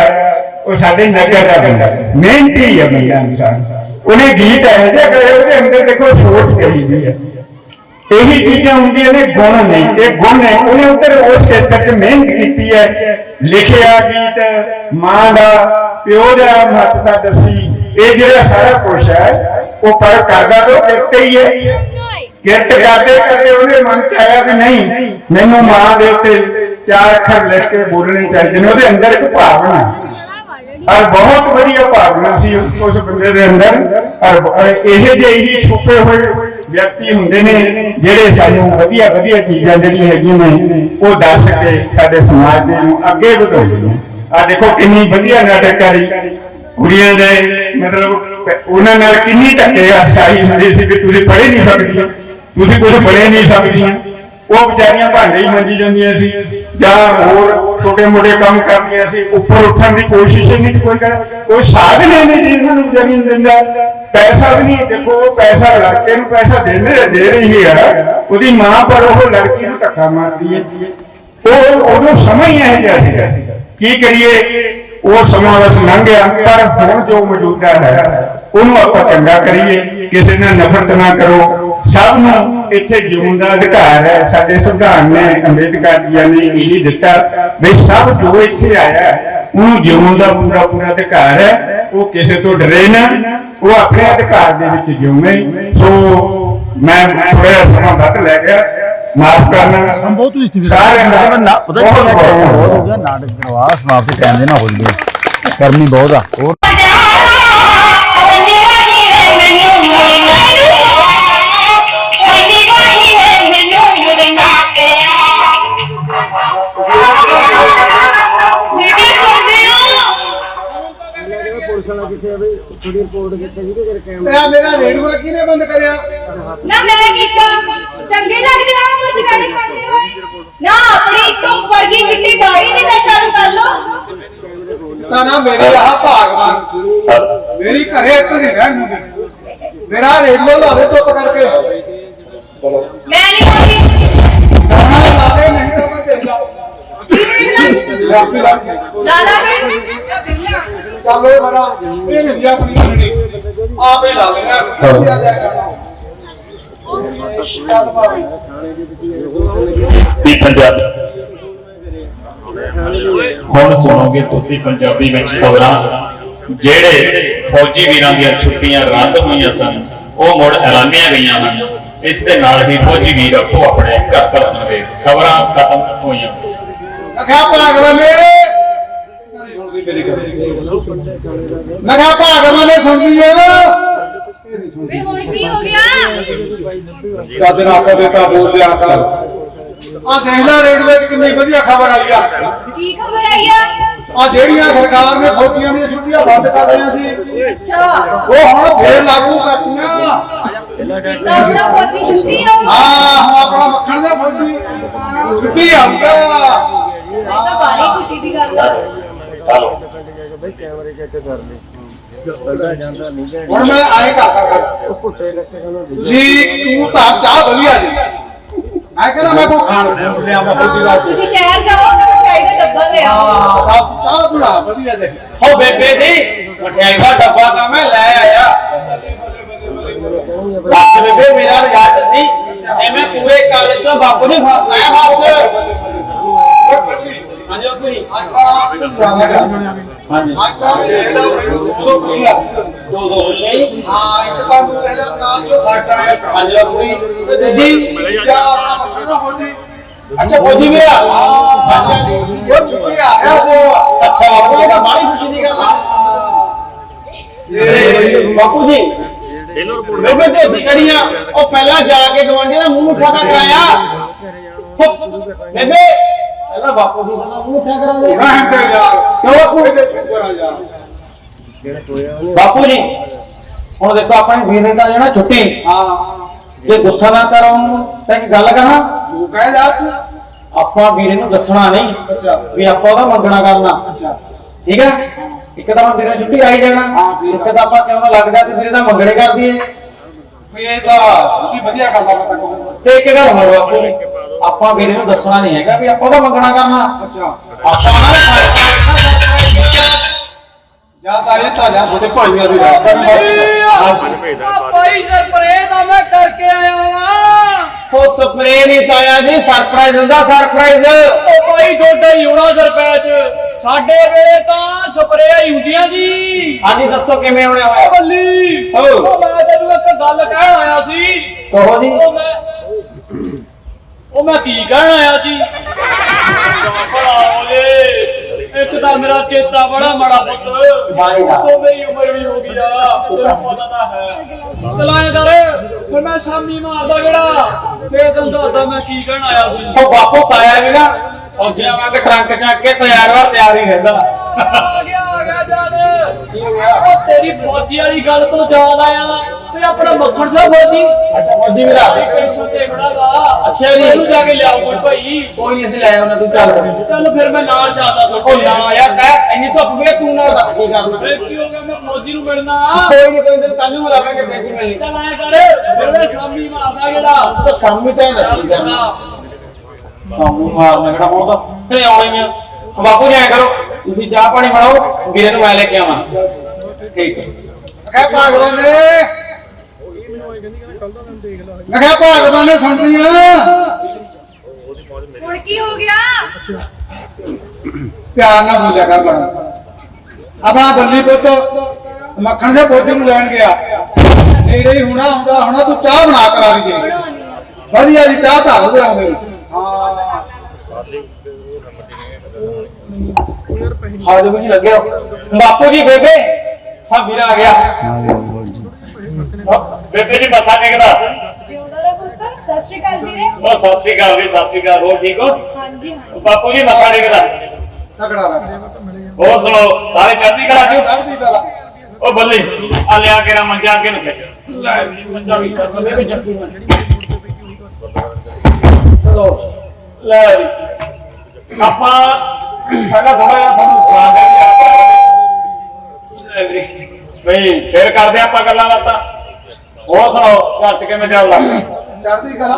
ਉਹ ਸਾਡੇ ਨਗਰ ਦਾ ਬੰਦਾ। ਮਿਹਨਤੀ ਹੈ ਬੰਦਾ ਇਨਸਾਨ। ਉਹਨੇ ਗੀਤ ਇਹੋ ਜਿਹਾ ਗਾਇਆ ਉਹਦੇ ਅੰਦਰ ਦੇਖੋ, ਸੋਚ ਕਹੀ ਦੀ ਹੈ। ਇਹੀ ਚੀਜ਼ਾਂ ਹੁੰਦੀਆਂ ਨੇ, ਗੁਣ ਨਹੀਂ ਇਹ ਗੁਣ ਹੈ ਉਹਨੇ ਉੱਧਰ ਉਸ ਖੇਤਰ 'ਚ ਮਿਹਨਤ ਕੀਤੀ ਹੈ। ਲਿਖਿਆ ਗੀਤ, ਮਾਂ ਦਾ, ਪਿਓ ਦਾ ਮਹੱਤਤਾ ਦੱਸੀ। ਇਹ ਜਿਹੜਾ ਸਾਰਾ ਕੁਝ ਹੈ, ਉਹ ਪਰ ਕਰਦਾ ਤਾਂ ਕਿਰਤ ਹੀ ਹੈ। ਕਿਰਤ ਕਰਦੇ ਕਰਦੇ ਉਹਨੇ ਮਨ ਚ ਆਇਆ ਵੀ ਨਹੀਂ, ਮੈਨੂੰ ਮਾਂ ਦੇ ਉੱਤੇ ਚਾਰ ਅੱਖਰ ਲਿਖ ਕੇ ਬੋਲਣੇ ਚਾਹੀਦੇ ਨੇ, ਉਹਦੇ ਅੰਦਰ ਇੱਕ ਭਾਵਨਾ ਹੈ। ਔਰ ਬਹੁਤ ਵਧੀਆ ਭਾਵਨਾ ਸੀ ਉਸ ਬੰਦੇ ਦੇ ਅੰਦਰ। ਔਰ ਇਹ ਜਿਹੇ ਹੀ ਛੁਪੇ ਹੋਏ ਵਿਅਕਤੀ ਹੁੰਦੇ ਨੇ ਜਿਹੜੇ ਸਾਨੂੰ ਵਧੀਆ ਵਧੀਆ ਚੀਜ਼ਾਂ ਜਿਹੜੀਆਂ ਹੈਗੀਆਂ ਨੇ, ਉਹ ਦੱਸ ਕੇ ਸਾਡੇ ਸਮਾਜ ਦੇ ਨੂੰ ਅੱਗੇ ਵਧਾਉਂਦੇ ਨੇ। ਆ ਦੇਖੋ ਕਿੰਨੀ ਵਧੀਆ ਨਾਟਕਕਾਰੀ ਕੁੜੀਆਂ ਦੇ, ਮਤਲਬ ਉਹਨਾਂ ਨਾਲ ਕਿੰਨੀ ਧੱਕੇ ਆਸ਼ਾਈ ਹੁੰਦੀ ਸੀ ਕਿ ਤੁਸੀਂ ਪੜ੍ਹ ਨਹੀਂ ਸਕਦੀਆਂ ਤੁਸੀਂ ਕੁਝ ਬਣੇ ਨਹੀਂ ਸਕਦੀਆਂ ਉਹ ਵਿਚਾਰੀਆਂ ਭਾਂਡੇ ਹੀ ਮੰਜੀ ਜਾਂਦੀਆਂ ਸੀ। ਜਾਂ ਹੋਰ ਛੋਟੇ ਮੋਟੇ ਕੰਮ ਕਰਦੀਆਂ ਸੀ। ਉੱਪਰ ਉੱਠਣ ਦੀ ਕੋਸ਼ਿਸ਼ ਹੀ ਨਹੀਂ ਕੋਈ ਕੋਈ ਸਾਧਨ ਹੀ ਨਹੀਂ ਜੀ ਇਹਨਾਂ ਨੂੰ ਵਿਚਾਰੀਆਂ ਦਿੰਦਾ ਪੈਸਾ ਵੀ ਨਹੀਂ। ਦੇਖੋ ਪੈਸਾ ਲੜਕੇ ਨੂੰ ਪੈਸਾ ਦੇਣੇ ਦੇ ਰਹੀ ਹੈ। ਉਹਦੀ ਮਾਂ ਪਰ ਉਹ ਲੜਕੀ ਨੂੰ ਧੱਕਾ ਮਾਰਦੀ ਹੈ। ਉਹ ਉਹਨੂੰ ਸਮਝ ਹੀ ਇਹ ਜਿਹਾ ਸੀਗਾ ਕੀ ਕਰੀਏ? ਉਹ ਸਮਾਂ ਬਸ ਲੰਘ ਗਿਆ। ਪਰ ਹੁਣ ਜੋ ਮੌਜੂਦਾ ਹੈ, ਉਹਨੂੰ ਆਪਾਂ ਚੰਗਾ ਕਰੀਏ। ਕਿਸੇ ਨਾਲ ਨਫ਼ਰਤ ਨਾ ਕਰੋ। ਸਭ ਨੂੰ ਇੱਥੇ ਜਿਉਣ ਦਾ ਅਧਿਕਾਰ ਹੈ। ਸਾਡੇ ਸੰਵਿਧਾਨ ਨੇ ਅੰਬੇਦਕਰ ਜੀ ਨੇ ਇਹ ਦਿੱਤਾ ਵੀ ਸਭ ਜੋ ਇੱਥੇ ਆਇਆ ਉਹਨੂੰ ਜਿਉਣ ਦਾ ਪੂਰਾ ਪੂਰਾ ਅਧਿਕਾਰ ਹੈ। ਉਹ ਕਿਸੇ ਤੋਂ ਡਰੇ ਨਾ ਉਹ ਆਪਣੇ ਅਧਿਕਾਰ ਦੇ ਵਿੱਚ ਜਿਉਵੇ ਸੋ ਮੈਂ ਥੋੜਾ ਸਮਾਂ ਵੱਧ ਲੈ ਗਿਆ। ਮਾਫ ਕਰਨਾ। ਬਹੁਤ ਹੋਈ ਸੀ ਸਾਰਿਆਂ ਦਾ ਪਤਾ ਕੀ ਬਹੁਤ ਹੈ ਗਿਆ। ਨਾਟਕ ਕਰਵਾ ਸਮਾਪਤੀ ਟਾਈਮ ਦੇ ਨਾ ਹੋ ਗਈ ਗਰਮੀ ਬਹੁਤ ਆ। ਹੋਰ? ਮੇਰਾ ਰੇਡੂਆ ਕਿਹਨੇ ਬੰਦ ਕਰਿਆ? ਨਾ ਮੈਂ ਕੀਤਾ ਚੰਗੇ ਲੱਗਦੇ ਆ ਹੱਥ ਗਾੜੀ ਸਕਦੇ ਹੋਏ ਨਾ ਆਪਣੀ ਧੁੱਪ ਵਰਗੀ ਮਿੱਟੀ ਦਾੜੀ ਦੀ ਤਾਂ ਸ਼ਰਮ ਕਰ ਲੋ ਤਾਂ ਨਾ ਮੇਰੀ ਆਹ ਭਾਗਵਾਨ ਮੇਰੀ ਘਰੇ ਇੱਕ ਨਹੀਂ ਰਹਿਣ ਦਿੰਦੀ। ਮੇਰਾ ਰੇਡਲੋ ਲਾ ਦੇ ਚੁੱਪ ਕਰਕੇ। ਮੈਂ ਨਹੀਂ ਆਉਂਦੀ ਗਾਣਾ ਲਾ ਦੇ ਨਹੀਂ ਤਾਂ ਮੈਂ ਦੇਖ ਲਾ। ਲਾਲਾ ਕੇ ਬਿੱਲਾ ਚੱਲ ਓਏ ਮਰਾ ਇਹ ਨਹੀਂ ਆਪਣੀ ਮੰਨਣੀ ਆਪੇ ਲਾ ਦੇਣਾ ਵਧੀਆ ਜਾਏਗਾ ਚੱਲ ਭਾਵੇਂ। ਦੀ ਪੰਜਾਬ ਹੁਣ ਸੁਣੋਗੇ ਤੁਸੀਂ ਪੰਜਾਬੀ ਵਿੱਚ ਖਬਰਾਂ। ਜਿਹੜੇ ਫੌਜੀ ਵੀਰਾਂ ਦੀਆਂ ਛੁੱਟੀਆਂ ਰੱਦ ਹੋਈਆਂ ਸਨ ਉਹ ਮੁੜ ਐਲਾਨੀਆਂ ਗਈਆਂ ਹਨ। ਇਸ ਦੇ ਨਾਲ ਹੀ ਫੌਜੀ ਵੀਰ ਆਪੋ ਆਪਣੇ ਘਰ ਪਰਤਣਗੇ ਖਬਰਾਂ ਖਤਮ ਹੋਈਆਂ। ਅਖਾ ਨੇ ਮੈਂ ਕਿਹਾ ਭਾਗਵਾਨ ਨੇ ਸੁਣ ਲਈ ਵੇ ਹੁਣ ਕੀ ਹੋ ਗਿਆ? ਕਦ ਨਾ ਕਦੇ ਤਾਂ ਬੋਲ ਦਿਆ ਕਰ। ਆ ਦੇਖ ਲੈ ਰੇਡਵੇ 'ਚ ਕਿੰਨੀ ਵਧੀਆ ਖਬਰ ਆਈ ਆ। ਕੀ ਖਬਰ ਆਈ ਆ? ਆ ਜਿਹੜੀਆਂ ਸਰਕਾਰ ਨੇ ਫੌਜੀਆਂ ਦੀਆਂ ਛੁੱਟੀਆਂ ਬੰਦ ਕਰ ਦਿੱਤੀਆਂ ਸੀ ਅੱਛਾ। ਉਹ ਹੁਣ ਫੇਰ ਲਾਗੂ ਕਰਤੀਆਂ। ਉਹਦਾ ਫੌਜੀ ਛੁੱਟੀ ਆ ਹਾਂ ਹੁਣ ਆਪਣਾ ਮੱਖਣ ਦਾ ਫੌਜੀ ਛੁੱਟੀ ਆਊਗਾ ਇਹ ਤਾਂ ਬਾਰੀ ਖੁਸ਼ੀ ਦੀ ਗੱਲ ਆ। ਹੁਣ ਮੈਂ ਆਏ ਕਰਦਾ ਕਰ ਜੀ ਤੂੰ ਤਾਂ ਚਾਹ ਵਧੀਆ ਜੀ। ਮੈਂ ਕਹਿੰਦਾ ਮੈਂ ਕੋ ਖਾਣ ਲਿਆਵਾਂ। ਫੌਜੀ ਦਾ ਤੁਸੀਂ ਸ਼ਹਿਰ ਜਾਓ ਤਾਂ ਮਠਿਆਈ ਦਾ ਡੱਬਾ ਲੈ ਆਓ ਹਾਂ ਬਸ ਚਾਹ ਬਣਾ ਵਧੀਆ ਜੀ। ਹੋ ਬੇਬੇ ਦੀ ਮਠਿਆਈ ਦਾ ਡੱਬਾ ਤਾਂ ਮੈਂ ਲੈ ਆਇਆ। ਰੱਖ ਬੇਬੇ ਮੇਰਾ ਰਿਆਤ ਸੀ ਐਵੇਂ ਪੂਰੇ ਕਾਲਜ ਤੋਂ ਬਾਪੂ ਨੇ ਫਸਾਇਆ ਹੱਥ ਹਾਂਜੀ ਉਹ ਕੁੜੀ ਅੱਜ ਤਾਂ ਹਾਂਜੀ। ਅੱਜ ਤਾਂ ਵੀ ਦੇਖ ਲਾ। ਮੈਨੂੰ ਦੋ ਆ ਦੋ ਸ਼ਈ ਹਾਂ ਇੱਕ ਤਾਂ ਤੂੰ ਇਹਦਾ ਨਾਂ ਜੋ ਫਾਟਾ ਹੈ। ਹਾਂਜੀ ਉਹ ਕੁੜੀ ਤੇ ਦੂਜੀ ਜਾਂ। ਆਪਣਾ ਫੌਜੀ ਅੱਛਾ ਫੌਜੀ ਮੇਰਾ ਹਾਂਜੀ ਹਾਂਜੀ। ਉਹ ਛੁੱਟੀ ਆ ਗਿਆ ਉਹ ਅੱਛਾ ਬਾਪੂ ਇਹ ਤਾਂ ਬੜੀ ਖੁਸ਼ੀ ਦੀ ਗੱਲ ਆ। ਤੇ ਬਾਪੂ ਜੀ ਬੇਬੇ ਤੇ ਸਿਕੜੀਆਂ ਉਹ ਪਹਿਲਾਂ ਜਾ ਕੇ ਗਵਾਂਢੀ ਦਾ ਮੂੰਹ ਮਿੱਠਾ ਤਾਂ ਕਰਾਇਆ। ਬੇਬੇ ਬਾਪੂ ਦਾ ਕਰਾ ਦੇ ਦੇ ਯਾਰ ਕਿਉਂ ਬਾਪੂ? ਇਹਦੇ ਸ਼ੁਕਰ ਆ ਯਾਰ ਬਾਪੂ ਜੀ ਹੁਣ ਦੇਖੋ ਆਪਣੇ ਵੀਰ ਨੇ ਤਾਂ ਜਾਣਾ ਛੁੱਟੀ। ਹਾਂ। ਜੇ ਗੁੱਸਾ ਨਾ ਕਰੋ ਤਾਂ ਇੱਕ ਗੱਲ ਕਹਾਂ ਤੂੰ ਕਹਿ ਜਾ। ਤੂੰ ਆਪਾਂ ਵੀਰੇ ਨੂੰ ਦੱਸਣਾ ਨਹੀਂ ਅੱਛਾ। ਵੀ ਆਪਾਂ ਉਹਦਾ ਮੰਗਣਾ ਕਰਨਾ। ਅੱਛਾ। ਠੀਕ ਹੈ? ਇੱਕ ਤਾਂ ਵੀਰੇ ਨੂੰ ਛੁੱਟੀ ਆਈ ਜਾਣਾ। ਇੱਕ ਤਾਂ ਆਪਾਂ ਕਿਉਂ ਨਾ ਲੱਗਦਾ ਤੇ ਵੀਰੇ ਦਾ ਮੰਗਣੇ ਕਰ ਦਈਏ। ਵੀ ਇਹ ਤਾਂ ਬੜੀ ਵਧੀਆ ਗੱਲ ਆ ਮੈਂ ਤਾਂ ਕਹੂੰਗਾ ਤੇ ਇੱਕ ਗੱਲ ਹੋਰ ਬਾਪੂ ਜੀ। ਆਪਾਂ ਵੀਰੇ ਨੂੰ ਦੱਸਣਾ ਨਹੀਂ ਹੈਗਾ ਵੀ ਆਪਾਂ ਉਹਦਾ ਮੰਗਣਾ ਕਰਨਾ। ਅੱਛਾ। ਆਪਾਂ ਨਾ ਜਾਂ ਤਾਂ ਇਹ ਤਾਂ ਜਾਂ ਤੁਹਾਡੇ ਭਾਈਆਂ ਦੀ ਰਾਤ ਭਾਈ ਸਰਪ੍ਰਾਈਜ਼ ਤਾਂ ਮੈਂ ਕਰਕੇ ਆਇਆ ਵਾਂ। ਉਹ ਸਪਰੇ ਨਹੀਂ ਤਾਇਆ ਜੀ ਸਰਪ੍ਰਾਈਜ਼ ਹੁੰਦਾ ਸਰਪ੍ਰਾਈਜ਼ ਉਹ ਭਾਈ ਤੁਹਾਡਾ ਹੀ ਹੋਣਾ ਸਰਪੰਚ ਸਾਡੇ ਵੇਲੇ ਤਾਂ ਸਪਰੇਆਂ ਹੀ ਹੁੰਦੀਆਂ ਸੀ। ਹਾਂਜੀ ਦੱਸੋ ਕਿਵੇਂ ਹੋਇਆ ਬੱਲੀ ਮੈਂ ਤੈਨੂੰ ਇੱਕ ਗੱਲ ਕਹਿਣ ਆਇਆ ਸੀ। ਕਹੋ ਜੀ। ਉਹ ਮੈਂ ਉਹ ਮੈਂ ਕੀ ਕਹਿਣ ਆਇਆ ਸੀ ਇੱਕ ਤਾਂ ਮੇਰਾ ਚੇਤਾ ਬੜਾ ਮਾੜਾ ਪੁੱਤ। ਉਹ ਮੇਰੀ ਉਮਰ ਵੀ ਹੋ ਗਈ ਆ। ਤੈਨੂੰ ਪਤਾ ਤਾਂ ਹੈ। ਚਲਾਇਆ ਕਰ। ਫਿਰ ਮੈਂ ਸ਼ਾਮੀ ਮਾਰਦਾ ਜਿਹੜਾ ਫੇਰ ਤੈਨੂੰ ਦੱਸਦਾ ਮੈਂ ਕੀ ਕਹਿਣ ਆਇਆ ਸੀ। ਉਹ ਬਾਪੂ ਤਾਇਆ ਵੀ ਨਾ। ਫੌਜੀਆਂ ਵਾਂਗ ਟਰੰਕ ਚੱਕ ਕੇ ਤਿਆਰ ਵਾਰ ਤਿਆਰ ਹੀ ਰਹਿੰਦਾ। ਆ ਗਿਆ ਆ ਗਿਆ ਜਾਨ ਕੀ ਹੋ ਗਿਆ ਉਹ ਤੇਰੀ ਫੌਜੀ ਵਾਲੀ ਗੱਲ ਤੋਂ ਯਾਦ ਆਇਆ ਤੇ ਆਪਣਾ ਮੱਖਣ ਸਾਹਿਬ ਫੌਜੀ। ਅੱਛਾ ਫੌਜੀ ਮੇਰਾ। ਪੈਸਾ ਤੇ ਅੱਛਾ ਜੀ। ਇਹਨੂੰ ਜਾ ਕੇ ਲਿਆਓ ਕੋਈ ਭਾਈ। ਕੋਈ ਨਹੀਂ ਅਸੀਂ ਲੈ ਆਉਣਾ ਤੂੰ ਚੱਲ। ਚੱਲ ਫਿਰ ਮੈਂ ਨਾਲ ਜਾਂਦਾ ਉਹ ਨਾ ਯਾਰ ਕਹਿ ਇੰਨੀ ਧੁੱਪ ਵੇ ਤੂੰ ਨਾਲ ਦੱਸ ਕੀ ਕਰਨਾ? ਫੇਰ ਕੀ ਹੋ ਗਿਆ? ਮੈਂ ਫੌਜੀ ਨੂੰ ਮਿਲਣਾ। ਕੋਈ ਨਹੀਂ ਕੋਈ ਦਿਨ ਕੱਲ ਨੂੰ ਮਿਲਾਵਾਂਗੇ ਵਿੱਚ ਮਿਲਣੀ। ਚੱਲ ਆਇਆ ਕਰ ਫਿਰ ਮੈਂ ਸ਼ਾਮੀ ਮਾਰਦਾ ਜਿਹੜਾ ਉਹ ਸ਼ਾਮੀ ਤਾਂ ਦੱਸੀ ਕਰਨਾ? ਸ਼ਾਮੀ ਮਾਰਨਾ ਕਿਹੜਾ? ਹੁਣ ਤਾਂ ਤੇ ਆਉਣਾ ਹੀ ਆ। ਬਾਪੂ ਜੀ ਐਂ ਕਰੋ ਤੁਸੀਂ ਚਾਹ ਪਾਣੀ ਬਣਾਓ ਵੀਰੇ ਨੂੰ ਮੈਂ ਲੈ ਕੇ ਆਵਾਂ। ਠੀਕ ਹੈ ਕਹਿ ਭਾਗਵਾਨ। ਨੇ ਮੈਂ ਕਿਹਾ ਭਾਗਵਾਨ ਨੇ ਸੁਣ ਲਈਆਂ ਹੁਣ ਕੀ ਹੋ ਗਿਆ? ਪਿਆਰ ਨਾਲ ਬੋਲਿਆ ਕਰ ਬਣਾ ਆਪਣਾ ਬੱਲੀ ਪੁੱਤ ਮੱਖਣ ਦੇ ਪੋਤੇ ਨੂੰ ਲੈਣ ਗਿਆ। ਨੇੜੇ ਹੀ ਹੋਣਾ ਹੁੰਦਾ ਹੋਣਾ ਤੂੰ ਚਾਹ ਬਣਾ ਕਰਾ ਦੀ ਵਧੀਆ ਜੀ ਚਾਹ ਤਾਂ ਉਹਦੇ ਆਉਂਦੇ ਹਾਂ। ਹਾਂ ਜੀ ਜੀ ਲੱਗਿਆ ਬਾਪੂ ਜੀ ਬੇਬੇ ਹਾਂ ਵੀਰਾ ਆ ਗਿਆ। ਬੇਬੇ ਜੀ ਮੱਥਾ ਟੇਕਦਾ। ਸਤਿ ਸ਼੍ਰੀ ਅਕਾਲ ਵੀਰੇ। ਉਹ ਸਤਿ ਸ੍ਰੀ ਅਕਾਲ ਜੀ ਸਤਿ ਸ੍ਰੀ ਅਕਾਲ ਹੋਰ ਠੀਕ ਹੋ? ਹਾਂਜੀ ਹਾਂ ਬਾਪੂ ਜੀ ਮੱਥਾ ਟੇਕਦਾ। ਤਕੜਾ ਲੱਗ ਹੋਰ ਸੁਣੋ ਸਾਰੇ ਚੜ੍ਹਦੀ ਕਲਾ ਚ ਚੜ੍ਹਦੀ ਕਲਾ। ਉਹ ਬੱਲੇ ਆ ਲਿਆ ਕੇ ਨਾ ਮੰਜਾ ਅੱਗੇ ਨੂੰ ਖਿੱਚ। ਲੈ ਵੀ ਮੰਜਾ ਵੀ ਬੇਬੇ ਚੱਕੀ ਮੈਂ ਲੋ ਲੈ ਵੀ। ਆਪਾਂ ਪਹਿਲਾਂ ਥੋੜਾ ਜਿਹਾ ਤੁਹਾਨੂੰ ਸੁਣਾ ਦੇ ਬਈ ਫੇਰ ਕਰਦੇ ਆਪਾਂ ਗੱਲਾਂ ਬਾਤਾਂ। ਹੋਰ ਸੁਣਾਓ ਘਰ ਚ ਕਿਵੇਂ ਚੱਲ ਲੱਗਾ ਚੜ੍ਹਦੀ ਕਲਾ।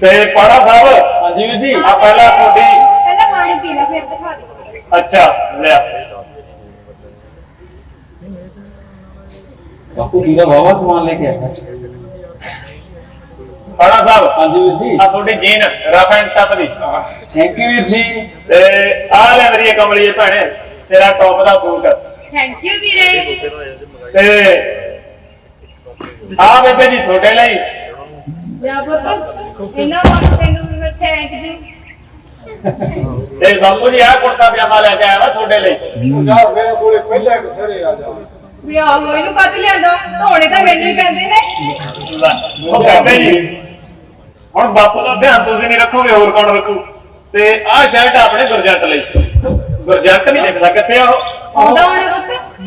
ਤੇ ਪਾੜਾ ਸਾਹਿਬ ਹਾਂਜੀ ਵੀਰ ਜੀ। ਆ ਪਹਿਲਾਂ ਤੁਹਾਡੀ ਪੀ ਲੈ ਫਿਰ ਦਿਖਾ ਦੇ ਅੱਛਾ ਲਿਆ ਬਾਪੂ ਵੀਰਾ ਵਾਵਾ ਸਮਾਨ ਲੈ ਕੇ ਆਇਆ? ਪਾੜਾ ਸਾਹਿਬ ਹਾਂਜੀ ਵੀਰ ਜੀ। ਆ ਤੁਹਾਡੀ ਜੀਨ ਰਫ ਐਂਡ ਟਫ ਦੀ। ਥੈਂਕ ਯੂ ਵੀਰ ਜੀ। ਤੇ ਆ ਲੈ ਮੇਰੀ ਕਮਲੀਏ ਭੈਣੇ ਤੇਰਾ ਟੌਪ ਦਾ ਸੂਟ। ਥੈਂਕ ਯੂ ਵੀਰੇ। ਤੇ ਆ ਬੇਬੇ ਜੀ ਤੁਹਾਡੇ ਲਈ। ਲਿਆ ਪੁੱਤ ਇਹਨਾਂ ਵਾਸਤੇ ਤੈਨੂੰ ਵੀ ਥੈਂਕ ਯੂ ਤੇ ਬਾਪੂ ਜੀ ਆ ਕੁੜਤਾ ਪਜਾਮਾ ਲੈ ਕੇ ਆਇਆ ਵਾ ਤੁਹਾਡੇ ਲਈ। ਯਾਰ ਮੇਰੇ ਸੋਲੇ ਪਹਿਲੇ ਬਥੇਰੇ ਆ ਜਾ ਵੀ ਆਹੋ ਇਹਨੂੰ ਕਾਹਤੇ ਲਿਆਂਦਾ? ਧੋਣੇ ਤਾਂ ਮੈਨੂੰ ਹੀ ਪੈਂਦੇ ਨੇ। ਲੈ, ਉਹ ਬੇਬੇ ਜੀ ਹੁਣ ਬਾਪੂ ਦਾ ਧਿਆਨ ਤੁਸੀਂ ਨਹੀਂ ਰੱਖੋਗੇ ਹੋਰ ਕੌਣ ਰੱਖੂ? ਤੇ ਆਹ ਸ਼ਰਟ ਆਪਣੇ ਗੁਰਜੰਟ ਲਈ। ਗੁਰਜੰਟ ਨਹੀਂ ਦਿਖਦਾ ਕਿੱਥੇ ਆ ਉਹ? ਆਉਂਦਾ ਹੋਣਾ ਪੁੱਤ?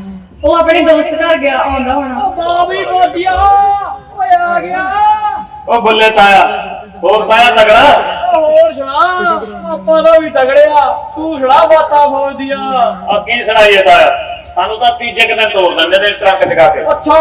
ਉਹ ਆਪਣੇ ਦੋਸਤ ਘਰ ਗਿਆ ਆਉਂਦਾ ਹੋਣਾ। ਬਾਬੀ ਬੋਟਿਆ ਓਏ ਆ ਗਿਆ। ਉਹ ਬੁੱਲੇ ਤਾਇਆ ਹੋਰ ਤਾਇਆ ਤਗੜਾ। ਹੋਰ ਸੁਣਾ ਆਪਾਂ ਦਾ ਵੀ ਤਗੜਿਆ। ਤੂੰ ਸੁਣਾ ਬਾਤਾਂ ਫੌਜਦੀਆਂ ਆ ਕੀ ਸੁਣਾਈਏ ਤਾਇਆ ਸਾਨੂੰ ਤਾਂ ਤੀਜੇ ਕੁ ਦਿਨ ਤੋੜ ਦਿੰਦੇ ਨੇ ਟਰੱਕ ਚਗਾ ਕੇ। ਅੱਛਾ।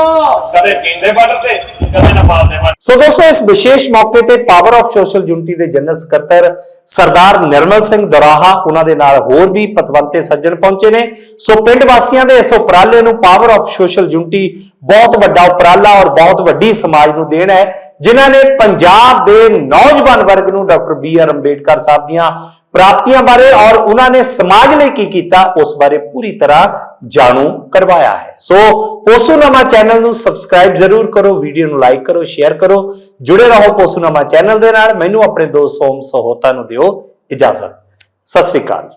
ਕਦੇ ਚੀਂਦੇ ਬਾਰਡਰ ਤੇ ਕਦੇ ਨੇਪਾਲ ਦੇ ਬਾਰਡਰ। ਸੋ ਦੋਸਤੋ ਇਸ ਵਿਸ਼ੇਸ਼ ਮੌਕੇ ਤੇ ਪਾਵਰ ਆਫ ਸੋਸ਼ਲ ਯੂਨਿਟੀ ਦੇ ਜਨਰਲ ਸਕੱਤਰ ਸਰਦਾਰ ਨਿਰਮਲ ਸਿੰਘ ਦਰਾਹਾ ਉਹਨਾਂ ਦੇ ਨਾਲ ਹੋਰ ਵੀ ਪਤਵੰਤੇ ਸੱਜਣ ਪਹੁੰਚੇ ਨੇ। ਸੋ ਪਿੰਡ ਵਾਸੀਆਂ ਦੇ ਇਸ ਉਪਰਾਲੇ ਨੂੰ ਪਾਵਰ ਆਫ ਸੋਸ਼ਲ ਯੂਨਿਟੀ ਬਹੁਤ ਵੱਡਾ ਉਪਰਾਲਾ ਔਰ ਬਹੁਤ ਵੱਡੀ ਸਮਾਜ ਨੂੰ ਦੇਣ ਹੈ ਜਿਨ੍ਹਾਂ ਨੇ ਪੰਜਾਬ ਦੇ ਨੌਜਵਾਨ ਵਰਗ ਨੂੰ doctor B R Ambedkar Sahib ਦੀਆਂ ਪ੍ਰਾਪਤੀਆਂ ਬਾਰੇ ਔਰ ਉਹਨਾਂ ਨੇ ਸਮਾਜ ਲਈ ਕੀ ਕੀਤਾ, ਉਸ ਬਾਰੇ ਪੂਰੀ ਤਰ੍ਹਾਂ ਜਾਣੂ ਕਰਵਾਇਆ ਹੈ। ਸੋ ਪੋਸੂਨਾਮਾ ਚੈਨਲ ਨੂੰ ਸਬਸਕ੍ਰਾਈਬ ਜ਼ਰੂਰ ਕਰੋ, ਵੀਡੀਓ ਨੂੰ ਲਾਈਕ ਕਰੋ, ਸ਼ੇਅਰ ਕਰੋ, ਜੁੜੇ ਰਹੋ ਪੋਸੂਨਾਮਾ ਚੈਨਲ ਦੇ ਨਾਲ। ਮੈਨੂੰ ਆਪਣੇ ਦੋਸਤ ਸੋਮ ਸਹੋਤਾ ਨੂੰ ਦਿਓ ਇਜਾਜ਼ਤ। ਸਤਿ ਸ੍ਰੀ ਅਕਾਲ।